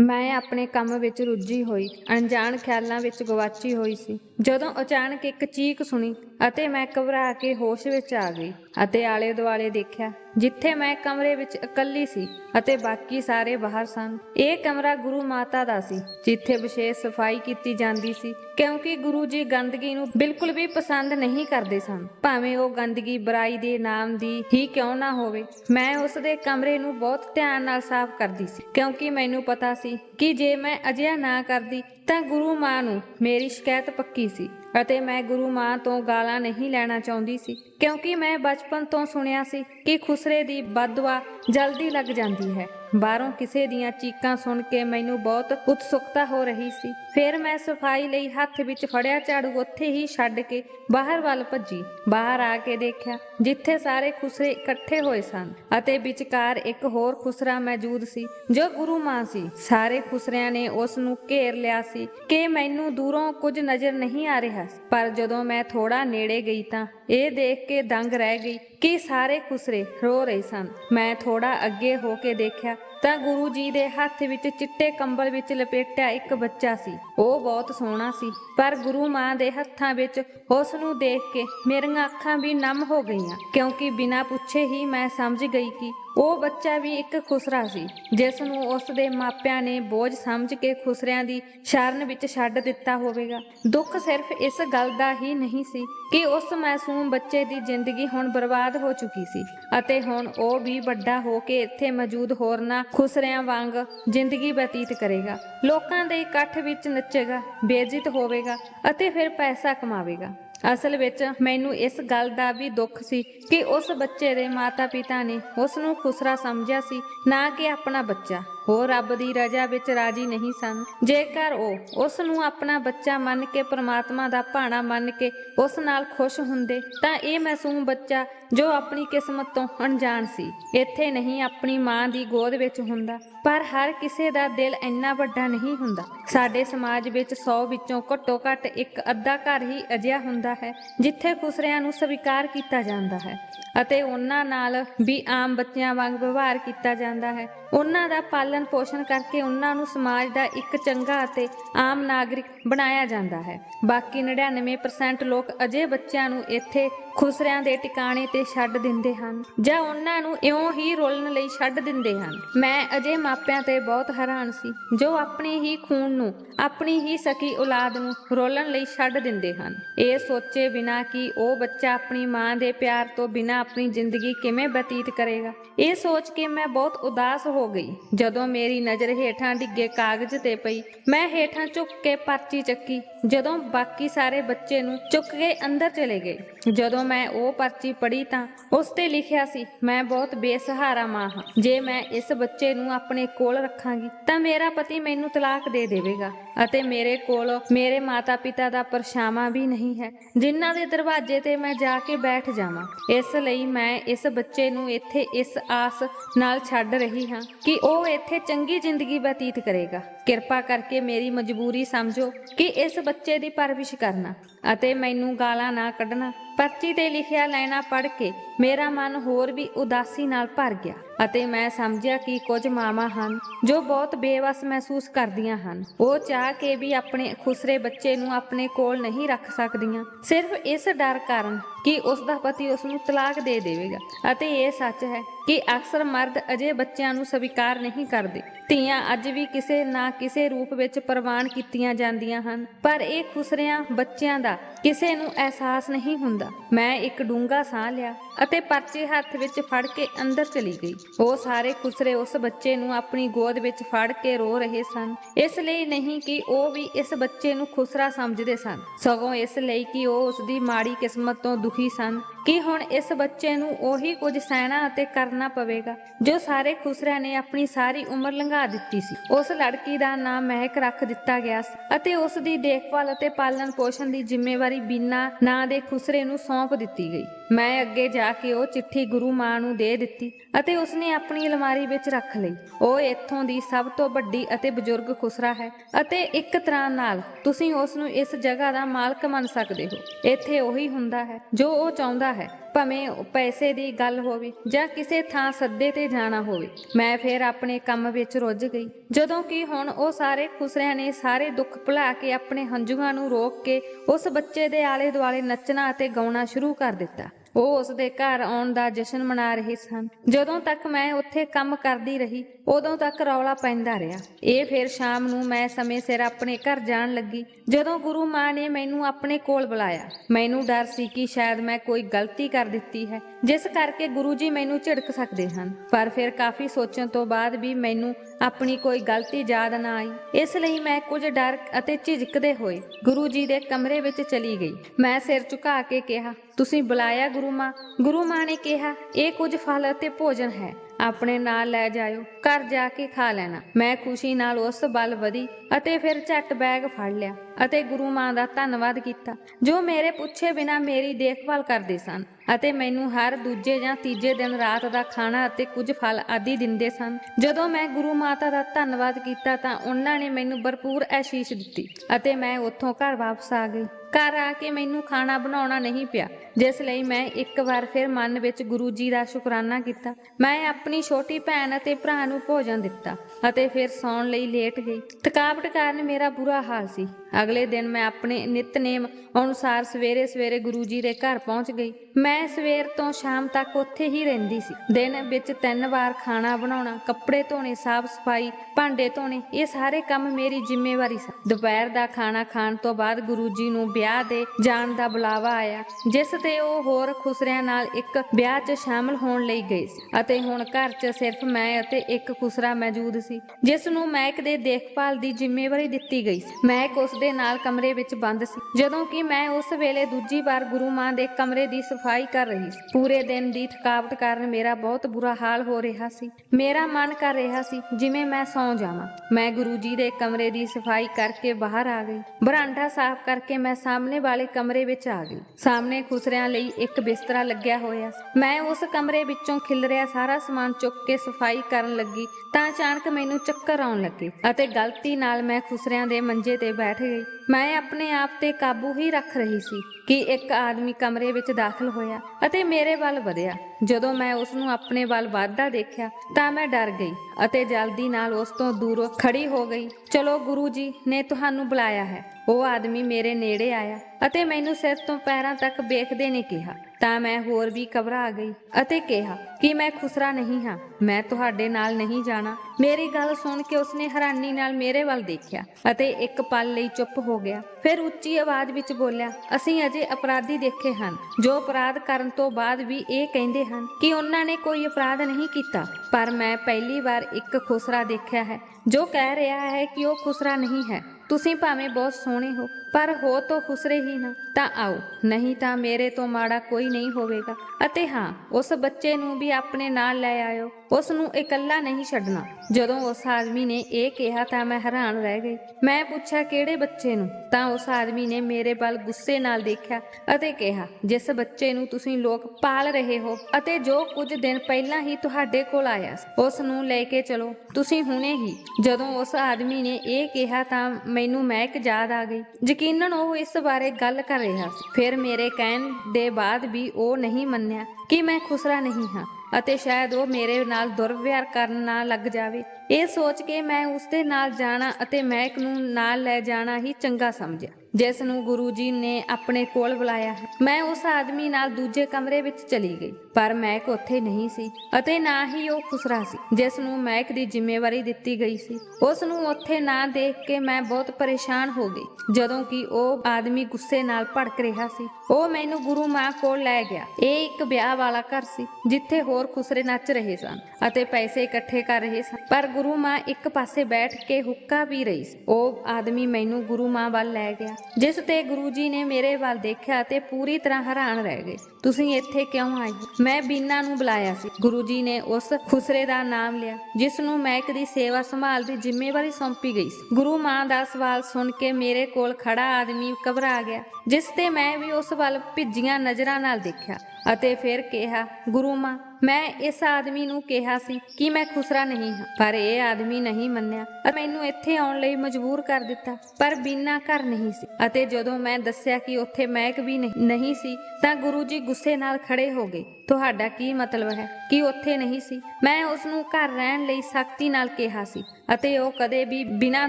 ਮੈਂ ਆਪਣੇ ਕੰਮ ਵਿੱਚ ਰੁੱਝੀ ਹੋਈ ਅਣਜਾਣ ਖਿਆਲਾਂ ਵਿੱਚ ਗਵਾਚੀ ਹੋਈ ਸੀ। ਜਦੋਂ ਅਚਾਨਕ ਇੱਕ ਚੀਕ ਸੁਣੀ ਅਤੇ ਮੈਂ ਘਬਰਾ ਕੇ ਹੋਸ਼ ਵਿੱਚ ਆ ਗਈ ਅਤੇ ਆਲੇ ਦੁਆਲੇ ਦੇਖਿਆ, ਜਿੱਥੇ ਮੈਂ ਕਮਰੇ ਵਿੱਚ ਇਕੱਲੀ ਸੀ ਅਤੇ ਬਾਕੀ ਸਾਰੇ ਬਾਹਰ ਸਨ। ਇਹ ਕਮਰਾ ਗੁਰੂ ਮਾਤਾ ਦਾ ਸੀ, ਜਿੱਥੇ ਵਿਸ਼ੇਸ਼ ਸਫ਼ਾਈ ਕੀਤੀ ਜਾਂਦੀ ਸੀ, ਕਿਉਂਕਿ ਗੁਰੂ ਜੀ ਗੰਦਗੀ ਨੂੰ ਬਿਲਕੁਲ ਵੀ ਪਸੰਦ ਨਹੀਂ ਕਰਦੇ ਸਨ। ਭਾਵੇਂ ਉਹ ਗੰਦਗੀ ਬੁਰਾਈ ਦੇ ਨਾਮ ਦੀ ਹੀ ਕਿਉਂ ਨਾ ਹੋਵੇ, ਮੈਂ ਉਸ ਦੇ ਕਮਰੇ ਨੂੰ ਬਹੁਤ ਧਿਆਨ ਨਾਲ ਸਾਫ਼ ਕਰਦੀ ਸੀ, ਕਿਉਂਕਿ ਮੈਨੂੰ ਪਤਾ ਸੀ ਕਿ ਜੇ ਮੈਂ ਅਜਿਹਾ ਨਾ ਕਰਦੀ ਤਾਂ ਗੁਰੂ ਮਾਂ ਨੂੰ ਮੇਰੀ ਸ਼ਿਕਾਇਤ ਪੱਕੀ ਸੀ ਅਤੇ ਮੈਂ ਗੁਰੂ ਮਾਂ ਤੋਂ ਗਾਲਾਂ ਨਹੀਂ ਲੈਣਾ ਚਾਹੁੰਦੀ ਸੀ, ਕਿਉਂਕਿ ਮੈਂ ਬਚਪਨ ਤੋਂ ਸੁਣਿਆ ਸੀ ਕਿ ਖੁਸਰੇ ਦੀ ਬਦਦੁਆ ਜਲਦੀ ਲੱਗ ਜਾਂਦੀ ਹੈ। ਬਾਹਰੋਂ ਕਿਸੇ ਦੀਆਂ ਚੀਕਾਂ ਸੁਣ ਕੇ ਮੈਨੂੰ ਬਹੁਤ ਉਤਸੁਕਤਾ ਹੋ ਰਹੀ ਸੀ। ਫਿਰ ਮੈਂ ਸਫ਼ਾਈ ਲਈ ਹੱਥ ਵਿੱਚ ਫੜਿਆ ਝਾੜੂ, ਉੱਥੇ ਹੀ ਛੱਡ ਕੇ ਬਾਹਰ ਵੱਲ ਭੱਜੀ। ਬਾਹਰ ਆ ਕੇ ਦੇਖਿਆ ਜਿੱਥੇ ਸਾਰੇ ਖੁਸਰੇ ਇਕੱਠੇ ਹੋਏ ਸਨ ਅਤੇ ਵਿਚਕਾਰ ਇੱਕ ਹੋਰ ਖੁਸਰਾ ਮੌਜੂਦ ਸੀ, ਜੋ ਗੁਰੂ ਮਾਂ ਸੀ। ਸਾਰੇ ਖੁਸਰਿਆਂ ਨੇ ਉਸ ਨੂੰ ਘੇਰ ਲਿਆ ਸੀ ਕਿ ਮੈਨੂੰ ਦੂਰੋਂ ਕੁਝ ਨਜ਼ਰ ਨਹੀਂ ਆ ਰਿਹਾ ਪਰ ਜਦੋਂ ਮੈਂ ਥੋੜਾ ਨੇੜੇ ਗਈ ਤਾਂ ਇਹ ਦੇਖ ਕੇ ਦੰਗ ਰਹਿ ਗਈ ਕਿ ਸਾਰੇ ਖੁਸਰੇ ਰੋ ਰਹੇ ਸਨ। ਮੈਂ ਥੋੜਾ ਅੱਗੇ ਹੋ ਕੇ ਦੇਖਿਆ ਤਾਂ ਗੁਰੂ ਜੀ ਦੇ ਹੱਥ ਵਿੱਚ ਚਿੱਟੇ ਕੰਬਲ ਵਿੱਚ ਲਪੇਟਿਆ ਇੱਕ ਬੱਚਾ ਸੀ। ਉਹ ਬਹੁਤ ਸੋਹਣਾ ਸੀ, ਪਰ ਗੁਰੂ ਮਾਂ ਦੇ ਹੱਥਾਂ ਵਿੱਚ ਉਸ ਨੂੰ ਦੇਖ ਕੇ ਮੇਰੀਆਂ ਅੱਖਾਂ ਵੀ ਨਮ ਹੋ ਗਈਆਂ, ਕਿਉਂਕਿ ਬਿਨਾਂ ਪੁੱਛੇ ਹੀ ਮੈਂ ਸਮਝ ਗਈ ਕਿ ਉਹ ਬੱਚਾ ਵੀ ਇੱਕ ਖੁਸਰਾ ਸੀ, ਜਿਸ ਨੂੰ ਉਸ ਦੇ ਮਾਪਿਆਂ ਨੇ ਬੋਝ ਸਮਝ ਕੇ ਖੁਸਰਿਆਂ ਦੀ ਸ਼ਰਨ ਵਿੱਚ ਛੱਡ ਦਿੱਤਾ ਹੋਵੇਗਾ। ਦੁੱਖ ਸਿਰਫ ਇਸ ਗੱਲ ਦਾ ਹੀ ਨਹੀਂ ਸੀ ਕਿ ਉਸ ਮਾਸੂਮ ਬੱਚੇ ਦੀ ਜ਼ਿੰਦਗੀ ਹੁਣ ਬਰਬਾਦ ਹੋ ਚੁੱਕੀ ਸੀ ਅਤੇ ਹੁਣ ਉਹ ਵੀ ਵੱਡਾ ਹੋ ਕੇ ਇੱਥੇ ਮੌਜੂਦ ਹੋਰਨਾਂ ਖੁਸਰਿਆਂ ਵਾਂਗ ਜ਼ਿੰਦਗੀ ਬਤੀਤ ਕਰੇਗਾ। ਲੋਕਾਂ ਦੇ ਇਕੱਠ ਵਿੱਚ ਨੱਚੇਗਾ, ਬੇਇੱਜ਼ਤ ਹੋਵੇਗਾ ਅਤੇ ਫਿਰ ਪੈਸਾ ਕਮਾਵੇਗਾ। ਅਸਲ ਵਿੱਚ ਮੈਨੂੰ ਇਸ ਗੱਲ ਦਾ ਵੀ ਦੁੱਖ ਸੀ ਕਿ ਉਸ ਬੱਚੇ ਦੇ ਮਾਤਾ-ਪਿਤਾ ਨੇ ਉਸ ਨੂੰ ਖੁਸਰਾ ਸਮਝਿਆ ਸੀ, ਨਾ ਕਿ ਆਪਣਾ ਬੱਚਾ। ਉਹ ਰੱਬ ਦੀ ਰਜ਼ਾ ਵਿੱਚ ਰਾਜੀ ਨਹੀਂ ਸਨ। ਜੇਕਰ ਉਹ ਉਸ ਨੂੰ ਆਪਣਾ ਬੱਚਾ ਮੰਨ ਕੇ ਪ੍ਰਮਾਤਮਾ ਦਾ ਭਾਣਾ ਮੰਨ ਕੇ ਉਸ ਨਾਲ ਖੁਸ਼ ਹੁੰਦੇ, ਤਾਂ ਇਹ ਮਾਸੂਮ ਬੱਚਾ ਜੋ ਆਪਣੀ ਕਿਸਮਤ ਤੋਂ ਅਣਜਾਣ ਸੀ, ਇੱਥੇ ਨਹੀਂ ਆਪਣੀ ਮਾਂ ਦੀ ਗੋਦ ਵਿੱਚ ਹੁੰਦਾ। ਪਰ ਹਰ ਕਿਸੇ ਦਾ ਦਿਲ ਇੰਨਾ ਵੱਡਾ ਨਹੀਂ ਹੁੰਦਾ। ਸਾਡੇ ਸਮਾਜ ਵਿੱਚ 100 ਵਿੱਚੋਂ ਘੱਟੋ ਘੱਟ ਇੱਕ ਅੱਧਾ ਘਰ ਹੀ ਅਜਿਹਾ ਹੁੰਦਾ ਹੈ, ਜਿੱਥੇ ਖੁਸਰਿਆਂ ਨੂੰ ਸਵੀਕਾਰ ਕੀਤਾ ਜਾਂਦਾ ਹੈ ਅਤੇ ਉਹਨਾਂ ਨਾਲ ਵੀ ਆਮ ਬੱਚਿਆਂ ਵਾਂਗ ਵਿਵਹਾਰ ਕੀਤਾ ਜਾਂਦਾ ਹੈ। ਉਹਨਾਂ ਦਾ ਪਾਲਣ ਪੋਸ਼ਣ ਕਰਕੇ ਉਹਨਾਂ ਨੂੰ ਸਮਾਜ ਦਾ ਇੱਕ ਚੰਗਾ ਅਤੇ ਆਮ ਨਾਗਰਿਕ ਬਣਾਇਆ ਜਾਂਦਾ ਹੈ। ਬਾਕੀ 99% ਲੋਕ ਅਜੇ ਬੱਚਿਆਂ ਨੂੰ ਇੱਥੇ ਖੁਸਰਿਆਂ ਦੇ ਟਿਕਾਣੇ ਤੇ ਛੱਡ ਦਿੰਦੇ ਹਨ ਜਾਂ ਉਹਨਾਂ ਨੂੰ ਇਉਂ ਹੀ ਰੋਲਣ ਲਈ ਛੱਡ ਦਿੰਦੇ ਹਨ। ਮੈਂ ਅਜੇ ਮਾਪਿਆਂ ਤੇ ਬਹੁਤ ਹੈਰਾਨ ਸੀ, ਜੋ ਆਪਣੇ ਹੀ ਖੂਨ ਨੂੰ, ਆਪਣੀ ਹੀ ਸਕੀ ਔਲਾਦ ਨੂੰ ਰੋਲਣ ਲਈ ਛੱਡ ਦਿੰਦੇ ਹਨ। ਇਹ ਸੋਚੇ ਬਿਨਾ ਕਿ ਉਹ ਬੱਚਾ ਆਪਣੀ ਮਾਂ ਦੇ ਪਿਆਰ ਤੋਂ ਬਿਨਾ ਆਪਣੀ ਜ਼ਿੰਦਗੀ ਕਿਵੇਂ ਬਤੀਤ ਕਰੇਗਾ। ਇਹ ਸੋਚ ਕੇ ਮੈਂ ਬਹੁਤ ਉਦਾਸ ਹੋ ਹੋ ਗਈ। ਜਦੋਂ ਮੇਰੀ ਨਜ਼ਰ ਹੇਠਾਂ ਡਿੱਗੇ ਕਾਗਜ਼ ਤੇ ਪਈ, ਮੈਂ ਹੇਠਾਂ ਝੁੱਕ ਕੇ ਪਰਚੀ ਚੱਕੀ। ਜਦੋਂ ਬਾਕੀ ਸਾਰੇ ਬੱਚੇ ਨੂੰ ਚੁੱਕ ਕੇ ਅੰਦਰ ਚਲੇ ਗਏ। ਜਦੋਂ ਮੈਂ ਉਹ ਪਰਚੀ ਪੜ੍ਹੀ ਤਾਂ ਉਸ ਤੇ ਲਿਖਿਆ ਸੀ, ਮੈਂ ਬਹੁਤ ਬੇਸਹਾਰਾ ਮਾਂ ਹਾਂ। ਜੇ ਮੈਂ ਇਸ ਬੱਚੇ ਨੂੰ ਆਪਣੇ ਕੋਲ ਰੱਖਾਂਗੀ, ਤਾਂ ਮੇਰਾ ਪਤੀ ਮੈਨੂੰ ਤਲਾਕ ਦੇ ਦੇਵੇਗਾ ਅਤੇ ਮੇਰੇ ਕੋਲ ਮੇਰੇ ਮਾਤਾ-ਪਿਤਾ ਦਾ ਪਰਛਾਵਾਂ ਵੀ ਨਹੀਂ ਹੈ। ਜਿਨ੍ਹਾਂ ਦੇ ਦਰਵਾਜ਼ੇ ਤੇ ਮੈਂ ਜਾ ਕੇ ਬੈਠ ਜਾਵਾਂ। ਇਸ ਲਈ ਮੈਂ ਇਸ ਬੱਚੇ ਨੂੰ ਇੱਥੇ ਇਸ ਆਸ ਨਾਲ ਛੱਡ ਰਹੀ ਹਾਂ ਕਿ ਉਹ ਇੱਥੇ ਚੰਗੀ ਜ਼ਿੰਦਗੀ ਬਤੀਤ ਕਰੇਗਾ। ਕਿਰਪਾ ਕਰਕੇ ਮੇਰੀ ਮਜਬੂਰੀ ਸਮਝੋ ਕਿ ਇਸ ਬੱਚੇ ਦੀ ਪਰਵਿਸ਼ ਕਰਨਾ ਅਤੇ ਮੈਨੂੰ ਗਾਲਾਂ ਨਾ ਕੱਢਣਾ। ਪਰਚੀ ਤੇ ਲਿਖਿਆ ਲੈਣਾ ਪੜ੍ਹ ਕੇ ਮੇਰਾ ਮਨ ਹੋਰ ਵੀ ਉਦਾਸੀ ਨਾਲ ਭਰ ਗਿਆ। ਅਤੇ ਮੈਂ ਸਮਝਿਆ ਕਿ ਕੁਝ ਮਾਵਾਂ ਹਨ ਜੋ ਬਹੁਤ ਬੇਵਸ ਮਹਿਸੂਸ ਕਰਦੀਆਂ ਹਨ। ਉਹ ਚਾਹ ਕੇ ਵੀ ਆਪਣੇ ਖੁਸਰੇ ਬੱਚੇ ਨੂੰ ਆਪਣੇ ਕੋਲ ਨਹੀਂ ਰੱਖ ਸਕਦੀਆਂ। ਸਿਰਫ ਇਸ ਡਰ ਕਾਰਨ ਕਿ ਉਸ ਦਾ ਪਤੀ ਉਸ ਨੂੰ ਤਲਾਕ ਦੇ ਦੇਵੇਗਾ। ਅਤੇ ਇਹ ਸੱਚ ਹੈ ਕਿ ਅਕਸਰ ਮਰਦ ਅਜੇ ਬੱਚਿਆਂ ਨੂੰ ਸਵੀਕਾਰ ਨਹੀਂ ਕਰਦੇ। ਧੀਆਂ ਅੱਜ ਵੀ ਕਿਸੇ ਨਾ ਕਿਸੇ ਰੂਪ ਵਿੱਚ ਪ੍ਰਵਾਨ ਕੀਤੀਆਂ ਜਾਂਦੀਆਂ ਹਨ। ਪਰ ਇਹ ਖੁਸਰਿਆਂ ਬੱਚਿਆਂ ਦਾ ਕਿਸੇ ਨੂੰ ਅਹਿਸਾਸ ਨਹੀਂ ਹੁੰਦਾ। ਮੈਂ ਇੱਕ ਡੂੰਗਾ ਸਾਹ ਲਿਆ ਅਤੇ ਪਰਚੇ ਹੱਥ ਵਿੱਚ ਫੜ ਕੇ ਅੰਦਰ ਚਲੀ ਗਈ। ਉਹ ਸਾਰੇ ਖੁਸਰੇ ਉਸ ਬੱਚੇ ਨੂੰ ਆਪਣੀ ਗੋਦ ਵਿੱਚ ਫੜ ਕੇ ਰੋ ਰਹੇ ਸਨ। ਇਸ ਲਈ ਨਹੀਂ ਕਿ ਉਹ ਵੀ ਇਸ ਬੱਚੇ ਨੂੰ ਖੁਸਰਾ ਸਮਝਦੇ ਸਨ। ਸਗੋਂ ਇਸ ਲਈ ਕਿ ਉਹ ਉਸ ਦੀ ਮਾੜੀ ਕਿਸਮਤ ਤੋਂ ਦੁਖੀ ਸਨ। ਕਿ ਹੁਣ ਇਸ ਬੱਚੇ ਨੂੰ ਉਹੀ ਕੁਝ ਸਹਿਣਾ ਅਤੇ ਕਰਨਾ ਪਵੇਗਾ, ਜੋ ਸਾਰੇ ਖੁਸਰਿਆਂ ਨੇ ਆਪਣੀ ਸਾਰੀ ਉਮਰ ਲੰਘਾ ਦਿੱਤੀ ਸੀ। ਉਸ ਲੜਕੀ ਦਾ ਨਾਮ ਮਹਿਕ ਰੱਖ ਦਿੱਤਾ ਗਿਆ ਸੀ ਅਤੇ ਉਸ ਦੀ ਦੇਖਭਾਲ ਅਤੇ ਪਾਲਣ ਪੋਸ਼ਣ ਦੀ ਜ਼ਿੰਮੇਵਾਰੀ ਬੀਨਾ ਨਾਂ ਦੇ ਖੁਸਰੇ ਨੂੰ ਸੌਂਪ ਦਿੱਤੀ ਗਈ। ਮੈਂ ਅੱਗੇ ਜਾ ਕੇ ਉਹ ਚਿੱਠੀ ਗੁਰੂ ਮਾਂ ਨੂੰ ਦੇ ਦਿੱਤੀ ਅਤੇ ਉਸਨੇ ਆਪਣੀ ਅਲਮਾਰੀ ਵਿੱਚ ਰੱਖ ਲਈ। ਉਹ ਇੱਥੋਂ ਦੀ ਸਭ ਤੋਂ ਵੱਡੀ ਅਤੇ ਬਜ਼ੁਰਗ ਖੁਸਰਾ ਹੈ ਅਤੇ ਇੱਕ ਤਰ੍ਹਾਂ ਨਾਲ ਤੁਸੀਂ ਉਸ ਨੂੰ ਇਸ ਜਗ੍ਹਾ ਦਾ ਮਾਲਕ ਮੰਨ ਸਕਦੇ ਹੋ। ਇੱਥੇ ਉਹੀ ਹੁੰਦਾ ਹੈ ਜੋ ਉਹ ਚਾਹੁੰਦਾ ਹੈ। ਭਾਵੇਂ ਪੈਸੇ ਦੀ ਗੱਲ ਹੋਵੇ ਜਾਂ ਕਿਸੇ ਥਾਂ ਸੱਦੇ ਤੇ ਜਾਣਾ ਹੋਵੇ, ਮੈਂ ਫੇਰ ਆਪਣੇ ਕੰਮ ਵਿੱਚ ਰੁੱਝ ਗਈ। ਜਦੋਂ ਕਿ ਹੁਣ ਉਹ ਸਾਰੇ ਖੁਸਰਿਆਂ ਨੇ ਸਾਰੇ ਦੁੱਖ ਭੁਲਾ ਕੇ ਆਪਣੇ ਹੰਝੂਆਂ ਨੂੰ ਰੋਕ ਕੇ ਉਸ ਬੱਚੇ ਦੇ ਆਲੇ ਦੁਆਲੇ ਨੱਚਣਾ ਅਤੇ ਗਾਉਣਾ ਸ਼ੁਰੂ ਕਰ ਦਿੱਤਾ। ਉਹ ਉਸ ਦੇ ਘਰ ਆਉਣ ਦਾ ਜਸ਼ਨ ਮਨਾ ਰਹੇ ਸਨ। ਜਦੋਂ ਤੱਕ ਮੈਂ ਉੱਥੇ ਕੰਮ ਕਰਦੀ ਰਹੀ, ਉਦੋਂ ਤੱਕ ਰੌਲਾ ਪੈਂਦਾ ਰਿਹਾ। ਇਹ ਫਿਰ ਸ਼ਾਮ ਨੂੰ ਮੈਂ ਸਮੇਂ ਸਿਰ ਆਪਣੇ ਘਰ ਜਾਣ ਲੱਗੀ। ਜਦੋਂ ਗੁਰੂ ਮਾਂ ਨੇ ਮੈਨੂੰ ਆਪਣੇ ਕੋਲ ਬੁਲਾਇਆ, ਮੈਨੂੰ ਡਰ ਸੀ ਕਿ ਸ਼ਾਇਦ ਮੈਂ ਕੋਈ ਗਲਤੀ ਕਰ ਦਿੱਤੀ ਹੈ, ਜਿਸ ਕਰਕੇ ਗੁਰੂ ਜੀ ਮੈਨੂੰ ਝਿੜਕ ਸਕਦੇ ਹਨ। ਪਰ ਫਿਰ ਕਾਫੀ ਸੋਚਣ ਤੋਂ ਬਾਅਦ ਵੀ ਮੈਨੂੰ ਆਪਣੀ ਕੋਈ ਗਲਤੀ ਯਾਦ ਨਾ ਆਈ। ਇਸ ਲਈ ਮੈਂ ਕੁਝ ਡਰ ਅਤੇ ਝਿਜਕਦੇ ਹੋਏ ਗੁਰੂ ਜੀ ਦੇ ਕਮਰੇ ਵਿੱਚ ਚਲੀ ਗਈ। ਮੈਂ ਸਿਰ ਝੁਕਾ ਕੇ ਕਿਹਾ, ਤੁਸੀਂ ਬੁਲਾਇਆ ਗੁਰੂ ਮਾਂ? ਗੁਰੂ ਮਾਂ ਨੇ ਕਿਹਾ, ਇਹ ਕੁਝ ਫਲ ਅਤੇ ਭੋਜਨ ਹੈ। ਆਪਣੇ ਨਾਲ ਲੈ ਜਾਇਓ, ਘਰ ਜਾ ਕੇ ਖਾ ਲੈਣਾ। ਮੈਂ ਖੁਸ਼ੀ ਨਾਲ ਉਸ ਵੱਲ ਵਧੀ ਅਤੇ ਫਿਰ ਝੱਟ ਬੈਗ ਫੜ ਲਿਆ ਅਤੇ ਗੁਰੂ ਮਾਂ ਦਾ ਧੰਨਵਾਦ ਕੀਤਾ, ਜੋ ਮੇਰੇ ਪੁੱਛੇ ਬਿਨਾ ਮੇਰੀ ਦੇਖਭਾਲ ਕਰਦੇ ਸਨ। ਅਤੇ ਮੈਨੂੰ ਹਰ ਦੂਜੇ ਜਾਂ ਤੀਜੇ ਦਿਨ ਰਾਤ ਦਾ ਖਾਣਾ ਅਤੇ ਕੁਝ ਫਲ ਆਦਿ ਦਿੰਦੇ ਸਨ। ਜਦੋਂ ਮੈਂ ਗੁਰੂ ਮਾਤਾ ਦਾ ਧੰਨਵਾਦ ਕੀਤਾ ਤਾਂ ਉਹਨਾਂ ਨੇ ਮੈਨੂੰ ਭਰਪੂਰ ਆਸ਼ੀਸ਼ ਦਿੱਤੀ ਅਤੇ ਮੈਂ ਉੱਥੋਂ ਘਰ ਵਾਪਸ ਆ ਗਈ। ਘਰ ਆ ਕੇ ਮੈਨੂੰ ਖਾਣਾ ਬਣਾਉਣਾ ਨਹੀਂ ਪਿਆ, ਜਿਸ ਲਈ ਮੈਂ ਇੱਕ ਵਾਰ ਫਿਰ ਮਨ ਵਿੱਚ ਗੁਰੂ ਜੀ ਦਾ ਸ਼ੁਕਰਾਨਾ ਕੀਤਾ। ਮੈਂ ਆਪਣੀ ਛੋਟੀ ਭੈਣ ਅਤੇ ਭਰਾ ਨੂੰ ਭੋਜਨ ਦਿੱਤਾ ਅਤੇ ਫਿਰ ਸੌਣ ਲਈ ਲੇਟ ਗਈ। ਥਕਾਵਟ ਕਾਰਨ ਮੇਰਾ ਬੁਰਾ ਹਾਲ ਸੀ। ਅਗਲੇ ਦਿਨ ਮੈਂ ਆਪਣੇ ਨਿਤਨੇਮ ਅਨੁਸਾਰ ਸਵੇਰੇ ਸਵੇਰੇ ਗੁਰੂ ਜੀ ਦੇ ਘਰ ਪਹੁੰਚ ਗਈ। ਮੈਂ ਸਵੇਰ ਤੋਂ ਸ਼ਾਮ ਤੱਕ ਉੱਥੇ ਹੀ ਰਹਿੰਦੀ ਸੀ। ਦਿਨ ਵਿੱਚ ਤਿੰਨ ਵਾਰ ਖਾਣਾ ਬਣਾਉਣਾ, ਕੱਪੜੇ ਧੋਣੇ, ਸਾਫ਼ ਸਫ਼ਾਈ, ਭਾਂਡੇ ਧੋਣੇ, ਇਹ ਸਾਰੇ ਕੰਮ ਮੇਰੀ ਜ਼ਿੰਮੇਵਾਰੀ ਸੀ ਦੁਪਹਿਰ ਦਾ ਖਾਣਾ ਖਾਣ ਤੋਂ ਬਾਅਦ ਗੁਰੂ ਜੀ ਨੂੰ ਵਿਆਹ ਦੇ ਜਾਣ ਦਾ ਬੁਲਾਵਾ ਆਇਆ, ਜਿਸ ਤੇ ਉਹ ਹੋਰ ਖੁਸਰਿਆਂ ਨਾਲ ਇੱਕ ਵਿਆਹ 'ਚ ਸ਼ਾਮਲ ਹੋਣ ਲਈ ਗਏ ਸੀ। ਅਤੇ ਹੁਣ ਘਰ 'ਚ ਸਿਰਫ ਮੈਂ ਅਤੇ ਇੱਕ ਖੁਸਰਾ ਮੌਜੂਦ ਸੀ, ਜਿਸ ਨੂੰ ਮੈਕ ਦੇ ਦੇਖਭਾਲ ਦੀ ਜ਼ਿੰਮੇਵਾਰੀ ਦਿੱਤੀ ਗਈ ਸੀ। ਮੈਕ ਉਸ ਦੇ ਨਾਲ ਕਮਰੇ ਵਿੱਚ ਬੰਦ ਸੀ। ਜਦੋਂ ਕਿ ਮੈਂ ਉਸ ਵੇਲੇ ਦੂਜੀ ਵਾਰ ਗੁਰੂ ਮਾਂ ਦੇ ਕਮਰੇ ਦੀ ਸਫ਼ਾਈ ਕਰ ਰਹੀ ਸੀ। ਪੂਰੇ ਦਿਨ ਦੀ ਥਕਾਵਟ ਕਾਰਨ ਮੇਰਾ ਬਹੁਤ ਬੁਰਾ ਹਾਲ ਹੋ ਰਿਹਾ ਸੀ। ਮੇਰਾ ਮਨ ਕਰ ਰਿਹਾ ਸੀ, ਜਿਵੇਂ ਮੈਂ ਸੌਂ ਜਾਵਾਂ। ਮੈਂ ਗੁਰੂ ਜੀ ਦੇ ਕਮਰੇ ਦੀ ਸਫ਼ਾਈ ਕਰਕੇ ਬਾਹਰ ਆ ਗਈ। ਬਰਾਂਡਾ ਸਾਫ਼ ਕਰਕੇ ਮੈਂ ਸਾਹਮਣੇ ਵਾਲੇ ਕਮਰੇ ਵਿੱਚ ਆ ਗਈ। ਸਾਹਮਣੇ ਖੁਸਰਿਆਂ ਲਈ ਇੱਕ ਬਿਸਤਰਾ ਲੱਗਿਆ ਹੋਇਆ ਸੀ। ਮੈਂ ਉਸ ਕਮਰੇ ਵਿੱਚੋਂ ਖਿਲਰਿਆ ਸਾਰਾ ਸਮਾਨ ਚੁੱਕ ਕੇ ਸਫ਼ਾਈ ਕਰਨ ਲੱਗੀ ਤਾਂ ਅਚਾਨਕ ਮੈਨੂੰ ਚੱਕਰ ਆਉਣ ਲੱਗੇ ਅਤੇ ਗਲਤੀ ਨਾਲ ਮੈਂ ਖੁਸਰਿਆਂ ਦੇ ਮੰਜੇ ਤੇ ਬੈਠ ਗਈ ਮੈਂ ਆਪਣੇ ਆਪ ਤੇ ਕਾਬੂ ਹੀ ਰੱਖ ਰਹੀ ਸੀ ਕਿ ਇੱਕ ਆਦਮੀ ਕਮਰੇ ਵਿੱਚ ਦਾਖਲ ਹੋਇਆ ਅਤੇ ਮੇਰੇ ਵੱਲ ਵਧਿਆ। ਜਦੋਂ ਮੈਂ ਉਸ ਨੂੰ ਆਪਣੇ ਵੱਲ ਵਧਦਾ ਦੇਖਿਆ, ਤਾਂ ਮੈਂ ਡਰ ਗਈ ਅਤੇ ਜਲਦੀ ਨਾਲ ਉਸ ਤੋਂ ਦੂਰੋਂ ਖੜੀ ਹੋ ਗਈ। ਚਲੋ ਗੁਰੂ ਜੀ, ਨੇ ਤੁਹਾਨੂੰ ਬੁਲਾਇਆ ਹੈ। ਉਹ ਆਦਮੀ ਮੇਰੇ ਨੇੜੇ ਆਇਆ ਅਤੇ ਮੈਨੂੰ ਸਿਰ ਤੋਂ ਪੈਰਾਂ ਤੱਕ ਵੇਖਦੇ ਨੇ ਕਿਹਾ। ਤਾਂ ਮੈਂ ਹੋਰ ਵੀ ਘਬਰਾ ਗਈ ਅਤੇ ਕਿਹਾ ਕਿ ਮੈਂ ਖੁਸਰਾ ਨਹੀਂ ਹਾਂ, ਮੈਂ ਤੁਹਾਡੇ ਨਾਲ ਨਹੀਂ ਜਾਣਾ। ਮੇਰੀ ਗੱਲ ਸੁਣ ਕੇ ਉਸਨੇ ਹੈਰਾਨੀ ਨਾਲ ਮੇਰੇ ਵੱਲ ਦੇਖਿਆ ਅਤੇ ਇੱਕ ਪਲ ਲਈ ਚੁੱਪ ਹੋ ਗਿਆ। ਫਿਰ ਉੱਚੀ ਆਵਾਜ਼ ਵਿੱਚ ਬੋਲਿਆ, ਅਸੀਂ ਅਜੇ ਅਪਰਾਧੀ ਦੇਖੇ ਹਨ, ਜੋ ਅਪਰਾਧ ਕਰਨ ਤੋਂ ਬਾਅਦ ਵੀ ਇਹ ਕਹਿੰਦੇ ਹਨ ਕਿ ਉਹਨਾਂ ਨੇ ਕੋਈ ਅਪਰਾਧ ਨਹੀਂ ਕੀਤਾ, ਪਰ ਮੈਂ ਪਹਿਲੀ ਵਾਰ ਇੱਕ ਖੁਸਰਾ ਦੇਖਿਆ ਹੈ, ਜੋ ਕਹਿ ਰਿਹਾ ਹੈ ਕਿ ਉਹ ਖੁਸਰਾ ਨਹੀਂ ਹੈ। ਤੁਸੀਂ ਭਾਵੇਂ ਬਹੁਤ ਸੋਹਣੇ ਹੋ ਪਰ ਹੋ ਤਾਂ ਖੁਸਰੇ ਹੀ ਨਾ, ਤਾਂ ਆਓ। ਨਹੀਂ ਤਾਂ ਮੇਰੇ ਤੋਂ ਮਾੜਾ ਕੋਈ ਨਹੀਂ ਹੋਵੇਗਾ। ਅਤੇ ਹਾਂ, ਉਸ ਬੱਚੇ ਨੂੰ ਵੀ ਆਪਣੇ ਨਾਲ ਲੈ ਆਇਓ। ਉਸ ਨੂੰ ਇਕੱਲਾ ਨਹੀਂ ਛੱਡਣਾ। ਜਦੋਂ ਉਸ ਆਦਮੀ ਨੇ ਇਹ ਕਿਹਾ ਤਾਂ ਮੈਂ ਹੈਰਾਨ ਰਹਿ ਗਈ। ਮੈਂ ਪੁੱਛਿਆ, ਕਿਹੜੇ ਬੱਚੇ ਨੂੰ? ਤਾਂ ਉਸ ਆਦਮੀ ਨੇ ਮੇਰੇ ਵੱਲ ਗੁੱਸੇ ਨਾਲ ਦੇਖਿਆ ਅਤੇ ਕਿਹਾ, ਜਿਸ ਬੱਚੇ ਨੂੰ ਤੁਸੀਂ ਲੋਕ ਪਾਲ ਰਹੇ ਹੋ ਅਤੇ ਜੋ ਕੁਝ ਦਿਨ ਪਹਿਲਾਂ ਹੀ ਤੁਹਾਡੇ ਕੋਲ ਆਇਆ ਉਸ ਨੂੰ ਲੈ ਕੇ ਚਲੋ। ਤੁਸੀਂ ਹੁਣੇ ਹੀ। ਜਦੋਂ ਉਸ ਆਦਮੀ ਨੇ ਇਹ ਕਿਹਾ ਤਾਂ ਮੈਨੂੰ ਮਹਿਕ ਯਾਦ ਆ ਗਈ। ਯਕੀਨਨ ਉਹ ਇਸ ਬਾਰੇ ਗੱਲ ਕਰ ਰਿਹਾ ਸੀ। ਫਿਰ ਮੇਰੇ ਕਹਿਣ ਦੇ ਬਾਅਦ ਵੀ ਉਹ ਨਹੀਂ ਮੰਨਿਆ। ਕਿ ਮੈਂ ਖੁਸਰਾ ਨਹੀਂ ਹਾਂ ਅਤੇ ਸ਼ਾਇਦ ਉਹ ਮੇਰੇ ਨਾਲ ਦੁਰਵਿਹਾਰ ਕਰਨ ਨਾ ਲੱਗ ਜਾਵੇ। ਇਹ ਸੋਚ ਕੇ ਮੈਂ ਉਸ ਦੇ ਨਾਲ ਜਾਣਾ ਅਤੇ ਮਹਿਕ ਨੂੰ ਨਾਲ ਲੈ ਜਾਣਾ ਹੀ ਚੰਗਾ ਸਮਝਿਆ, ਜਿਸ ਨੂੰ ਗੁਰੂ ਜੀ ਨੇ ਆਪਣੇ ਕੋਲ ਬੁਲਾਇਆ। ਮੈਂ ਉਸ ਆਦਮੀ ਨਾਲ ਦੂਜੇ ਕਮਰੇ ਵਿੱਚ ਚਲੀ ਗਈ, ਪਰ ਮਹਿਕ ਉੱਥੇ ਨਹੀਂ ਸੀ ਅਤੇ ਨਾ ਹੀ ਉਹ ਖੁਸਰਾ ਸੀ, ਜਿਸ ਨੂੰ ਮਹਿਕ ਦੀ ਜ਼ਿੰਮੇਵਾਰੀ ਦਿੱਤੀ ਗਈ ਸੀ। ਉਸ ਨੂੰ ਉੱਥੇ ਨਾ ਦੇਖ ਕੇ ਮੈਂ ਬਹੁਤ ਪਰੇਸ਼ਾਨ ਹੋ ਗਈ, ਜਦੋਂ ਕਿ ਉਹ ਆਦਮੀ ਗੁੱਸੇ ਨਾਲ ਭੜਕ ਰਿਹਾ ਸੀ। ਉਹ ਮੈਨੂੰ ਗੁਰੂ ਮਾਂ ਕੋਲ ਲੈ ਗਿਆ। ਇਹ ਇੱਕ ਵਿਆਹ ਵਾਲਾ ਘਰ ਸੀ, ਜਿੱਥੇ ਹੋਰ ਖੁਸਰੇ ਨੱਚ ਰਹੇ ਸਨ ਅਤੇ ਪੈਸੇ ਇਕੱਠੇ ਕਰ ਰਹੇ ਸਨ। ਪਰ ਗੁਰੂ ਮਾਂ ਇੱਕ ਪਾਸੇ ਬੈਠ ਕੇ ਹੁੱਕਾ ਪੀ ਰਹੀ ਸੀ। ਉਹ ਆਦਮੀ ਮੈਨੂੰ ਗੁਰੂ ਮਾਂ ਵੱਲ ਲੈ ਗਿਆ, ਜਿਸ ਤੇ ਗੁਰੂ ਜੀ ਨੇ ਮੇਰੇ ਵੱਲ ਦੇਖਿਆ ਤੇ ਪੂਰੀ ਤਰ੍ਹਾਂ ਹੈਰਾਨ ਰਹਿ ਗਏ। ਤੁਸੀਂ ਇੱਥੇ ਕਿਉਂ ਆਏ ਮੈਂ ਬੀਨਾ ਨੂੰ ਬੁਲਾਇਆ ਸੀ। ਗੁਰੂ ਜੀ ਨੇ ਉਸ ਖੁਸਰੇ ਦਾ ਨਾਮ ਲਿਆ, ਜਿਸ ਨੂੰ ਮੈਕ ਦੀ ਸੇਵਾ ਸੰਭਾਲ ਦੀ ਜ਼ਿੰਮੇਵਾਰੀ ਸੌਂਪੀ ਗਈ ਸੀ। ਗੁਰੂ ਮਾਂ ਦਾ ਸਵਾਲ ਸੁਣ ਕੇ ਮੇਰੇ ਕੋਲ ਖੜਾ ਆਦਮੀ ਘਬਰਾ ਗਿਆ, ਜਿਸ ਤੇ ਮੈਂ ਵੀ ਉਸ ਵੱਲ ਭਿੱਜੀਆਂ ਨਜ਼ਰਾਂ ਨਾਲ ਦੇਖਿਆ ਅਤੇ ਫਿਰ ਕਿਹਾ, ਗੁਰੂ ਮਾਂ ਮੈਂ ਇਸ ਆਦਮੀ ਨੂੰ ਕਿਹਾ ਸੀ ਕਿ ਮੈਂ ਖੁਸਰਾ ਨਹੀਂ ਹਾਂ, ਪਰ ਇਹ ਆਦਮੀ ਨਹੀਂ ਮੰਨਿਆ ਅਤੇ ਮੈਨੂੰ ਇੱਥੇ ਆਉਣ ਲਈ ਮਜਬੂਰ ਕਰ ਦਿੱਤਾ, ਪਰ ਬੀਨਾ ਘਰ ਨਹੀਂ ਸੀ ਅਤੇ ਜਦੋਂ ਮੈਂ ਦੱਸਿਆ ਕਿ ਉੱਥੇ ਮਹਿਕ ਵੀ ਨਹੀਂ- ਨਹੀਂ ਸੀ, ਤਾਂ ਗੁਰੂ ਜੀ ਗੁੱਸੇ ਨਾਲ ਖੜੇ ਹੋ ਗਏ। ਤੁਹਾਡਾ ਕੀ ਮਤਲਬ ਹੈ ਕਿ ਉੱਥੇ ਨਹੀਂ ਸੀ? ਮੈਂ ਉਸ ਨੂੰ ਘਰ ਰਹਿਣ ਲਈ ਸਖਤੀ ਨਾਲ ਕਿਹਾ ਸੀ। ਅਤੇ ਉਹ ਕਦੇ ਵੀ ਬਿਨਾਂ